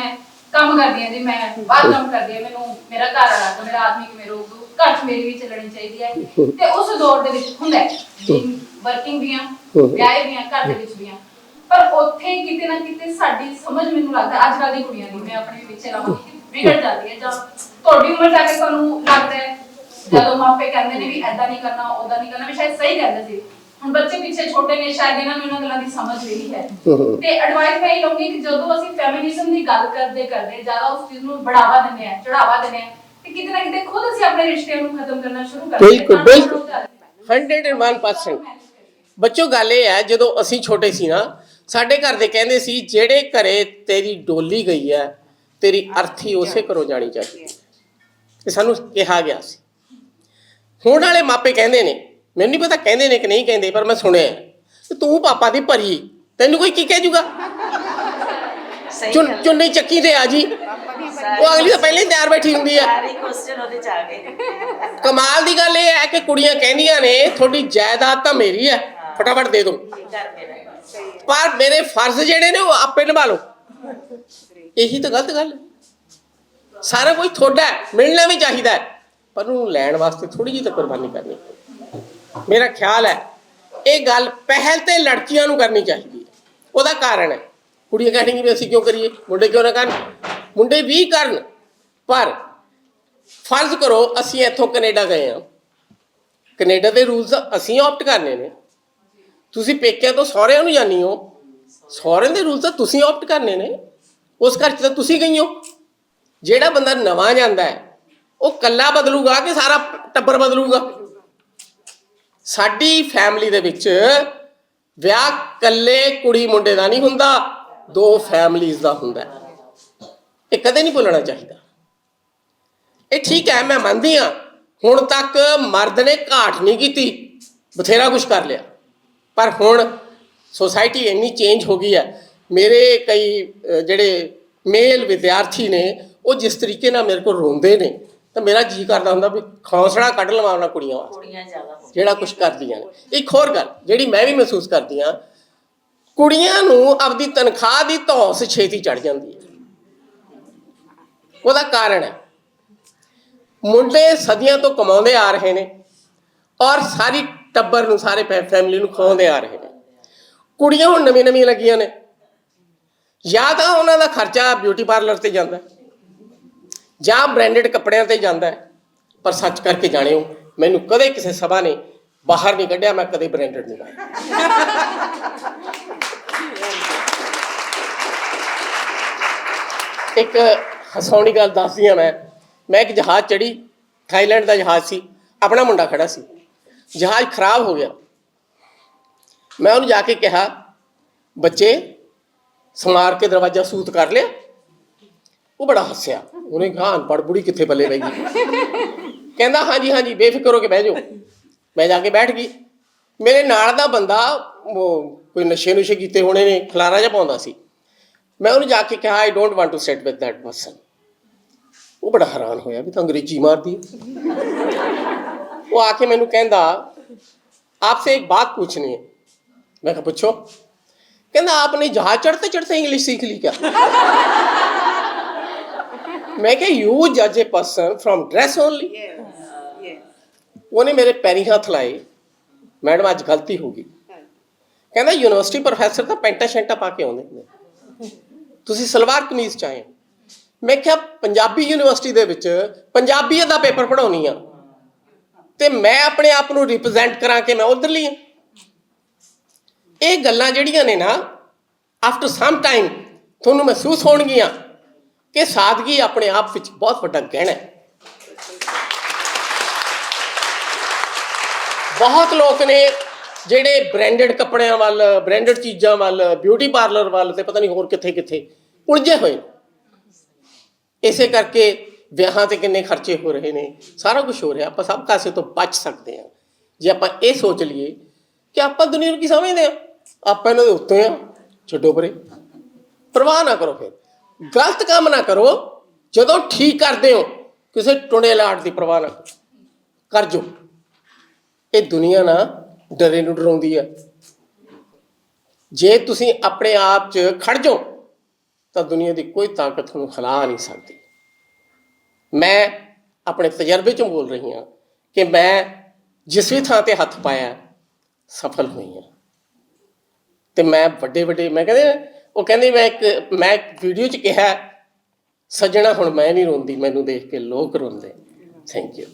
ਕੰਮ ਕਰਦੀ ਆ ਜੀ ਮੈਂ ਬਾਹਰ ਕੰਮ ਕਰਦੀ ਆ ਮੈਨੂੰ ਮੇਰਾ ਘਰ ਵਾਲਾ ਤੇ ਮੇਰਾ ਆਦਮੀ ਕਿ ਮੇਰੇ ਘਰ 'ਚ ਮੇਰੀ ਵੀ ਚੱਲਣੀ ਚਾਹੀਦੀ ਹੈ। ਤੇ ਉਸ ਦੌਰ ਦੇ ਵਿੱਚ ਹੁੰਦਾ ਵਰਕਿੰਗ ਵੀ ਆ ਵਿਆਹੇ ਵੀ ਆ ਘਰ ਦੇ ਵਿੱਚ ਵੀ ਆ ਪਰ ਉੱਥੇ ਕਿਤੇ ਨਾ ਕਿਤੇ ਸਾਡੀ ਸਮਝ ਮੈਨੂੰ ਲੱਗਦਾ ਅੱਜ ਕੱਲ੍ਹ ਦੀ ਕੁੜੀਆਂ ਦੀ ਮੈਂ ਆਪਣੇ ਪਿੱਛੇ ਲਾਵਾਂਗੀ ਵਿਗੜ ਜਾਂਦੀ ਹੈ ਜਾਂ ਤੁਹਾਡੀ ਉਮਰ ਜਾ ਕੇ ਤੁਹਾਨੂੰ ਲੱਗਦਾ ਹੈ ਜਦੋਂ ਮਾਪੇ ਕਹਿੰਦੇ ਨੇ ਵੀ ਐਦਾਂ ਨਹੀਂ ਕਰਨਾ ਉਹਦਾ ਨਹੀਂ ਕਰਨਾ ਵੀ ਸ਼ਾਇਦ ਸਹੀ ਕਹਿੰਦੇ ਸੀ ਹੁਣ ਬੱਚੇ ਪਿੱਛੇ ਛੋਟੇ ਨੇ ਸ਼ਾਇਦ ਇਹਨਾਂ ਨੂੰ ਇਹਨਾਂ ਗੱਲਾਂ ਦੀ ਸਮਝ ਨਹੀਂ ਹੈ। ਤੇ ਐਡਵਾਈਸ ਮੈਂ ਇਹ ਲਵਾਂਗੀ ਕਿ ਜਦੋਂ ਅਸੀਂ ਫੈਮਿਨਿਜ਼ਮ ਦੀ ਗੱਲ ਕਰਦੇ ਕਰਦੇ ਜ਼ਿਆਦਾ ਉਸ ਚੀਜ਼ ਨੂੰ ਬੜਾਵਾ ਦਿੰਦੇ ਆ ਚੜਾਵਾ ਦਿੰਦੇ ਆ ਤੇ ਕਿਤੇ ਨਾ ਕਿਤੇ ਖੁਦ ਅਸੀਂ ਆਪਣੇ ਰਿਸ਼ਤਿਆਂ ਨੂੰ ਖਤਮ ਕਰਨਾ ਸ਼ੁਰੂ ਕਰ ਬਿਲਕੁਲ, ਬਿਲਕੁਲ। 101% ਬੱਚੋ ਗੱਲ ਇਹ ਹੈ ਜਦੋਂ ਅਸੀਂ ਛੋਟੇ ਸੀ ਨਾ ਸਾਡੇ ਘਰ ਦੇ ਕਹਿੰਦੇ ਸੀ ਜਿਹੜੇ ਘਰੇ ਤੇਰੀ ਡੋਲੀ ਗਈ ਹੈ ਤੇਰੀ ਅਰਥੀ ਉਸੇ ਘਰੋਂ ਜਾਣੀ ਚਾਹੀਦੀ ਇਹ ਸਾਨੂੰ ਕਿਹਾ ਗਿਆ ਸੀ। ਹੁਣ ਵਾਲੇ ਮਾਪੇ ਕਹਿੰਦੇ ਨੇ ਮੈਨੂੰ ਨਹੀਂ ਪਤਾ ਕਹਿੰਦੇ ਨੇ ਕਿ ਨਹੀਂ ਕਹਿੰਦੇ ਪਰ ਮੈਂ ਸੁਣਿਆ ਕਿ ਤੂੰ ਪਾਪਾ ਦੀ ਭਰੀ ਤੈਨੂੰ ਕੋਈ ਕੀ ਕਹਿ ਜੂਗਾ? ਚੁੰਨ ਚੁੰਨੀ ਚੱਕੀ ਤੇ ਆ ਜੀ। ਉਹ ਅਗਲੀ ਤਾਂ ਪਹਿਲਾਂ ਹੀ ਤਿਆਰ ਬੈਠੀ ਹੁੰਦੀ ਹੈ। ਸਾਰੀ ਕੁਐਸਚਨ ਉਹਦੇ ਚ ਆ ਗਏ। ਕਮਾਲ ਦੀ ਗੱਲ ਇਹ ਹੈ ਕਿ ਕੁੜੀਆਂ ਕਹਿੰਦੀਆਂ ਨੇ ਤੁਹਾਡੀ ਜਾਇਦਾਦ ਤਾਂ ਮੇਰੀ ਹੈ ਫਟਾਫਟ ਦੇ ਦਿਓ। ਮੇਰਾ ਪਰ ਮੇਰੇ ਫਰਜ਼ ਜਿਹੜੇ ਨੇ ਉਹ ਆਪੇ ਨਿਭਾ ਲਓ। ਇਹੀ ਤਾਂ ਗਲਤ ਗੱਲ ਹੈ। ਸਾਰਾ ਕੁਝ ਤੁਹਾਡਾ ਮਿਲਣਾ ਵੀ ਚਾਹੀਦਾ ਹੈ, ਪਰ ਉਹਨੂੰ ਲੈਣ ਵਾਸਤੇ ਥੋੜੀ ਜਿਹੀ ਤਾਂ ਕੁਰਬਾਨੀ ਕਰਨੀ ਮੇਰਾ ਖਿਆਲ ਹੈ ਇਹ ਗੱਲ ਪਹਿਲ ਤੇ ਲੜਕੀਆਂ ਨੂੰ ਕਰਨੀ ਚਾਹੀਦੀ ਹੈ। ਉਹਦਾ ਕਾਰਨ ਹੈ। ਕੁੜੀਆਂ ਕਹਿਣਗੀਆਂ ਵੀ ਅਸੀਂ ਕਿਉਂ ਕਰੀਏ ਮੁੰਡੇ ਕਿਉਂ ਨਾ ਕਰਨ? ਮੁੰਡੇ ਵੀ ਕਰਨ ਪਰ ਫਰਜ਼ ਕਰੋ ਅਸੀਂ ਇੱਥੋਂ ਕੈਨੇਡਾ ਗਏ ਹਾਂ। ਕੈਨੇਡਾ ਦੇ ਰੂਲਸ ਅਸੀਂ ਆਪਟ ਕਰਨੇ ਨੇ। ਤੁਸੀਂ ਪੇਕਿਆਂ ਤੋਂ ਸਹੁਰਿਆਂ ਨੂੰ ਜਾਣੀ ਹੋ ਸਹੁਰਿਆਂ ਦੇ ਰੂਲ ਤਾਂ ਤੁਸੀਂ ਆਪਟ ਕਰਨੇ ਨੇ। ਉਸ ਘਰ 'ਚ ਤਾਂ ਤੁਸੀਂ ਗਈ ਹੋ। ਜਿਹੜਾ ਬੰਦਾ ਨਵਾਂ ਜਾਂਦਾ ਹੈ, ਉਹ ਕੱਲਾ ਬਦਲੂਗਾ ਕਿ ਸਾਰਾ ਟੱਬਰ ਬਦਲੂਗਾ? ਸਾਡੀ ਫੈਮਿਲੀ ਦੇ ਵਿੱਚ ਵਿਆਹ ਕੱਲੇ ਕੁੜੀ ਮੁੰਡੇ ਦਾ ਨਹੀਂ ਹੁੰਦਾ, ਦੋ ਫੈਮਲੀਜ਼ ਦਾ ਹੁੰਦਾ ਇਹ ਕਦੇ ਨਹੀਂ ਭੁੱਲਣਾ ਚਾਹੀਦਾ। ਇਹ ਠੀਕ ਹੈ, ਮੈਂ ਮੰਨਦੀ ਹਾਂ, ਹੁਣ ਤੱਕ ਮਰਦ ਨੇ ਘਾਟ ਨਹੀਂ ਕੀਤੀ, ਬਥੇਰਾ ਕੁਝ ਕਰ ਲਿਆ। ਪਰ ਹੁਣ ਸੋਸਾਇਟੀ ਇੰਨੀ ਚੇਂਜ ਹੋ ਗਈ ਹੈ ਮੇਰੇ ਕਈ ਜਿਹੜੇ ਮੇਲ ਵਿਦਿਆਰਥੀ ਨੇ ਉਹ ਜਿਸ ਤਰੀਕੇ ਨਾਲ ਮੇਰੇ ਕੋਲ ਰੋਂਦੇ ਨੇ ਤਾਂ ਮੇਰਾ ਜੀ ਕਰਦਾ ਹੁੰਦਾ ਵੀ ਖੌਸੜਾ ਕੱਢ ਲਵਾਂ ਉਹਨਾਂ ਕੁੜੀਆਂ ਵਾਸਤੇ ਕੁੜੀਆਂ ਜ਼ਿਆਦਾ ਹੋ ਜਿਹੜਾ ਕੁਝ ਕਰਦੀਆਂ ਨੇ। ਇੱਕ ਹੋਰ ਗੱਲ ਜਿਹੜੀ ਮੈਂ ਵੀ ਮਹਿਸੂਸ ਕਰਦੀ ਆ ਕੁੜੀਆਂ ਨੂੰ ਆਪਦੀ ਤਨਖਾਹ ਦੀ ਧੌਸ ਛੇਤੀ ਚੜ ਜਾਂਦੀ ਹੈ। ਉਹਦਾ ਕਾਰਨ ਹੈ ਮੁੰਡੇ ਸਦੀਆਂ ਤੋਂ ਕਮਾਉਂਦੇ ਆ ਰਹੇ ਨੇ ਔਰ ਸਾਰੀ ਟੱਬਰ ਨੂੰ ਸਾਰੇ ਫੈਮਿਲੀ ਨੂੰ ਖਵਾਉਂਦੇ ਆ ਰਹੇ ਨੇ। ਕੁੜੀਆਂ ਹੁਣ ਨਵੀਂ ਨਵੀਂ ਲੱਗੀਆਂ ਨੇ। ਜਾਂ ਤਾਂ ਉਹਨਾਂ ਦਾ ਖਰਚਾ ਬਿਊਟੀ ਪਾਰਲਰ ਤੇ ਜਾਂਦਾ ਜਾਂ ਬ੍ਰਾਂਡਡ ਕੱਪੜਿਆਂ ਤੇ ਜਾਂਦਾ ਪਰ ਸੱਚ ਕਰਕੇ ਜਾਣਿਓ, ਮੈਨੂੰ ਕਦੇ ਕਿਸੇ ਸਭਾ ਨੇ ਬਾਹਰ ਨਹੀਂ ਕੱਢਿਆ, ਮੈਂ ਕਦੇ ਬ੍ਰਾਂਡਡ ਨਹੀਂ ਪਾਇਆ ਇੱਕ ਹਸਾਉਣੀ ਗੱਲ ਦੱਸਦੀ ਆ ਮੈਂ। ਮੈਂ ਇੱਕ ਜਹਾਜ਼ ਚੜੀ ਥਾਈਲੈਂਡ ਦਾ ਜਹਾਜ਼ ਸੀ, ਆਪਣਾ ਮੁੰਡਾ ਖੜਾ ਸੀ। ਜਹਾਜ਼ ਖਰਾਬ ਹੋ ਗਿਆ। ਮੈਂ ਉਹਨੂੰ ਜਾ ਕੇ ਕਿਹਾ, ਬੱਚੇ ਸੰਗਾਰ ਕੇ ਦਰਵਾਜ਼ਾ ਸੂਤ ਕਰ ਲਿਆ। ਉਹ ਬੜਾ ਹੱਸਿਆ। ਉਹਨੇ ਕਹਾ ਅਨਪੜ ਬੁੜੀ ਕਿੱਥੇ ਪੱਲੇ ਰਹੀ ਕਹਿੰਦਾ, ਹਾਂਜੀ ਹਾਂਜੀ, ਬੇਫਿਕਰ ਹੋ ਕੇ ਬਹਿ ਜਾਓ। ਮੈਂ ਜਾ ਕੇ ਬੈਠ ਗਈ। ਮੇਰੇ ਨਾਲ ਦਾ ਬੰਦਾ ਕੋਈ ਨਸ਼ੇ ਨੁਸ਼ੇ ਕੀਤੇ ਹੋਣੇ ਨੇ, ਖਲਾਰਾ ਜਿਹਾ ਪਾਉਂਦਾ ਸੀ। ਮੈਂ ਉਹਨੂੰ ਜਾ ਕੇ ਕਿਹਾ I don't want to sit with that person ਉਹ ਬੜਾ ਹੈਰਾਨ ਹੋਇਆ ਵੀ ਤਾਂ ਅੰਗਰੇਜ਼ੀ ਮਾਰਦੀ ਉਹ ਆ ਕੇ ਮੈਨੂੰ ਕਹਿੰਦਾ, ਆਪਸੇ ਇੱਕ ਬਾਤ ਪੁੱਛਣੀ ਹੈ। ਮੈਂ ਕਿਹਾ, ਪੁੱਛੋ। ਕਹਿੰਦਾ, ਆਪ ਨੇ ਜਹਾਜ਼ ਚੜਤੇ ਚੜਤੇ ਇੰਗਲਿਸ਼ ਸਿੱਖ ਲਈ ਕਿਆ? ਮੈਂ ਕਿਹਾ ਯੂ ਜੱਜ a person from dress only ਉਹਨੇ ਮੇਰੇ ਪੈਰੀ ਹੱਥ ਲਾਏ। ਮੈਡਮ, ਅੱਜ ਗਲਤੀ ਹੋ ਗਈ। ਕਹਿੰਦਾ ਯੂਨੀਵਰਸਿਟੀ ਪ੍ਰੋਫੈਸਰ ਤਾਂ ਪੈਂਟਾ ਸ਼ੈਂਟਾ ਪਾ ਕੇ ਆਉਂਦੇ ਹੁੰਦੇ ਤੁਸੀਂ ਸਲਵਾਰ ਕਮੀਜ਼ ਚਾਹੇ ਮੈਂ ਕਿਹਾ, ਪੰਜਾਬੀ ਯੂਨੀਵਰਸਿਟੀ ਦੇ ਵਿੱਚ ਪੰਜਾਬੀਅਤ ਦਾ ਪੇਪਰ ਪੜਾਉਣੀ ਆ। ਤੇ ਮੈਂ ਆਪਣੇ ਆਪ ਨੂੰ ਰਿਪਰੈਜ਼ੈਂਟ ਕਰਾਂ ਕਿ ਮੈਂ ਉਧਰਲੀ ਆ? ਇਹ ਗੱਲਾਂ ਜਿਹੜੀਆਂ ਨੇ ਨਾ ਆਫਟਰ ਸਮ ਟਾਈਮ ਤੁਹਾਨੂੰ ਮਹਿਸੂਸ ਹੋਣਗੀਆਂ ਕਿ ਸਾਦਗੀ ਆਪਣੇ ਆਪ ਵਿੱਚ ਬਹੁਤ ਵੱਡਾ ਗਹਿਣਾ ਹੈ। ਬਹੁਤ ਲੋਕ ਨੇ ਜਿਹੜੇ ਬ੍ਰਾਂਡਡ ਕੱਪੜਿਆਂ ਵੱਲ ਬ੍ਰਾਂਡਡ ਚੀਜ਼ਾਂ ਵੱਲ ਬਿਊਟੀ ਪਾਰਲਰ ਵੱਲ ਤੇ ਪਤਾ ਨਹੀਂ ਹੋਰ ਕਿੱਥੇ ਕਿੱਥੇ ਉਲਝੇ ਹੋਏ ਇਸੇ ਕਰਕੇ ਵਿਆਹਾਂ ਤੇ ਕਿੰਨੇ ਖਰਚੇ ਹੋ ਰਹੇ ਨੇ, ਸਾਰਾ ਕੁਝ ਹੋ ਰਿਹਾ, ਆਪਾਂ ਸਭ ਕਾਸੇ ਤੋਂ ਬਚ ਸਕਦੇ ਹਾਂ। ਜੇ ਆਪਾਂ ਇਹ ਸੋਚ ਲਈਏ ਕਿ ਆਪਾਂ ਦੁਨੀਆ ਨੂੰ ਕੀ ਸਮਝਦੇ ਹਾਂ? ਆਪਾਂ ਇਹਨਾਂ ਦੇ ਉੱਤੇ ਆ, ਛੱਡੋ ਪਰੇ। ਪਰਵਾਹ ਨਾ ਕਰੋ ਫਿਰ। ਗਲਤ ਕੰਮ ਨਾ ਕਰੋ। ਜਦੋਂ ਠੀਕ ਕਰਦੇ ਹੋ, ਕਿਸੇ ਟੁਣੇ ਲਾਟ ਦੀ ਪਰਵਾਹ ਨਾ ਕਰੋ। ਕਰ ਜੋ। ਇਹ ਦੁਨੀਆ ਨਾ ਡਰੇ ਨੂੰ ਡਰਾਉਂਦੀ ਹੈ ਜੇ ਤੁਸੀਂ ਆਪਣੇ ਆਪ 'ਚ ਖੜ ਜਾਓ, ਤਾਂ ਦੁਨੀਆ ਦੀ ਕੋਈ ਤਾਕਤ ਤੁਹਾਨੂੰ ਹਿਲਾ ਨਹੀਂ ਸਕਦੀ। ਮੈਂ ਆਪਣੇ ਤਜਰਬੇ ਚੋਂ ਬੋਲ ਰਹੀ ਹਾਂ ਕਿ ਮੈਂ ਜਿਸ ਵੀ ਥਾਂ ਤੇ ਹੱਥ ਪਾਇਆ, ਸਫਲ ਹੋਈ ਹਾਂ। ਤੇ ਮੈਂ ਵੱਡੇ ਵੱਡੇ, ਮੈਂ ਕਹਿੰਦੇ, ਉਹ ਕਹਿੰਦੇ ਮੈਂ ਇੱਕ ਮੈਂ ਇੱਕ ਵੀਡੀਓ 'ਚ ਕਿਹਾ, ਸੱਜਣਾ ਹੁਣ ਮੈਂ ਨਹੀਂ ਰੋਂਦੀ, ਮੈਨੂੰ ਦੇਖ ਕੇ ਲੋਕ ਰੋਂਦੇ। Thank you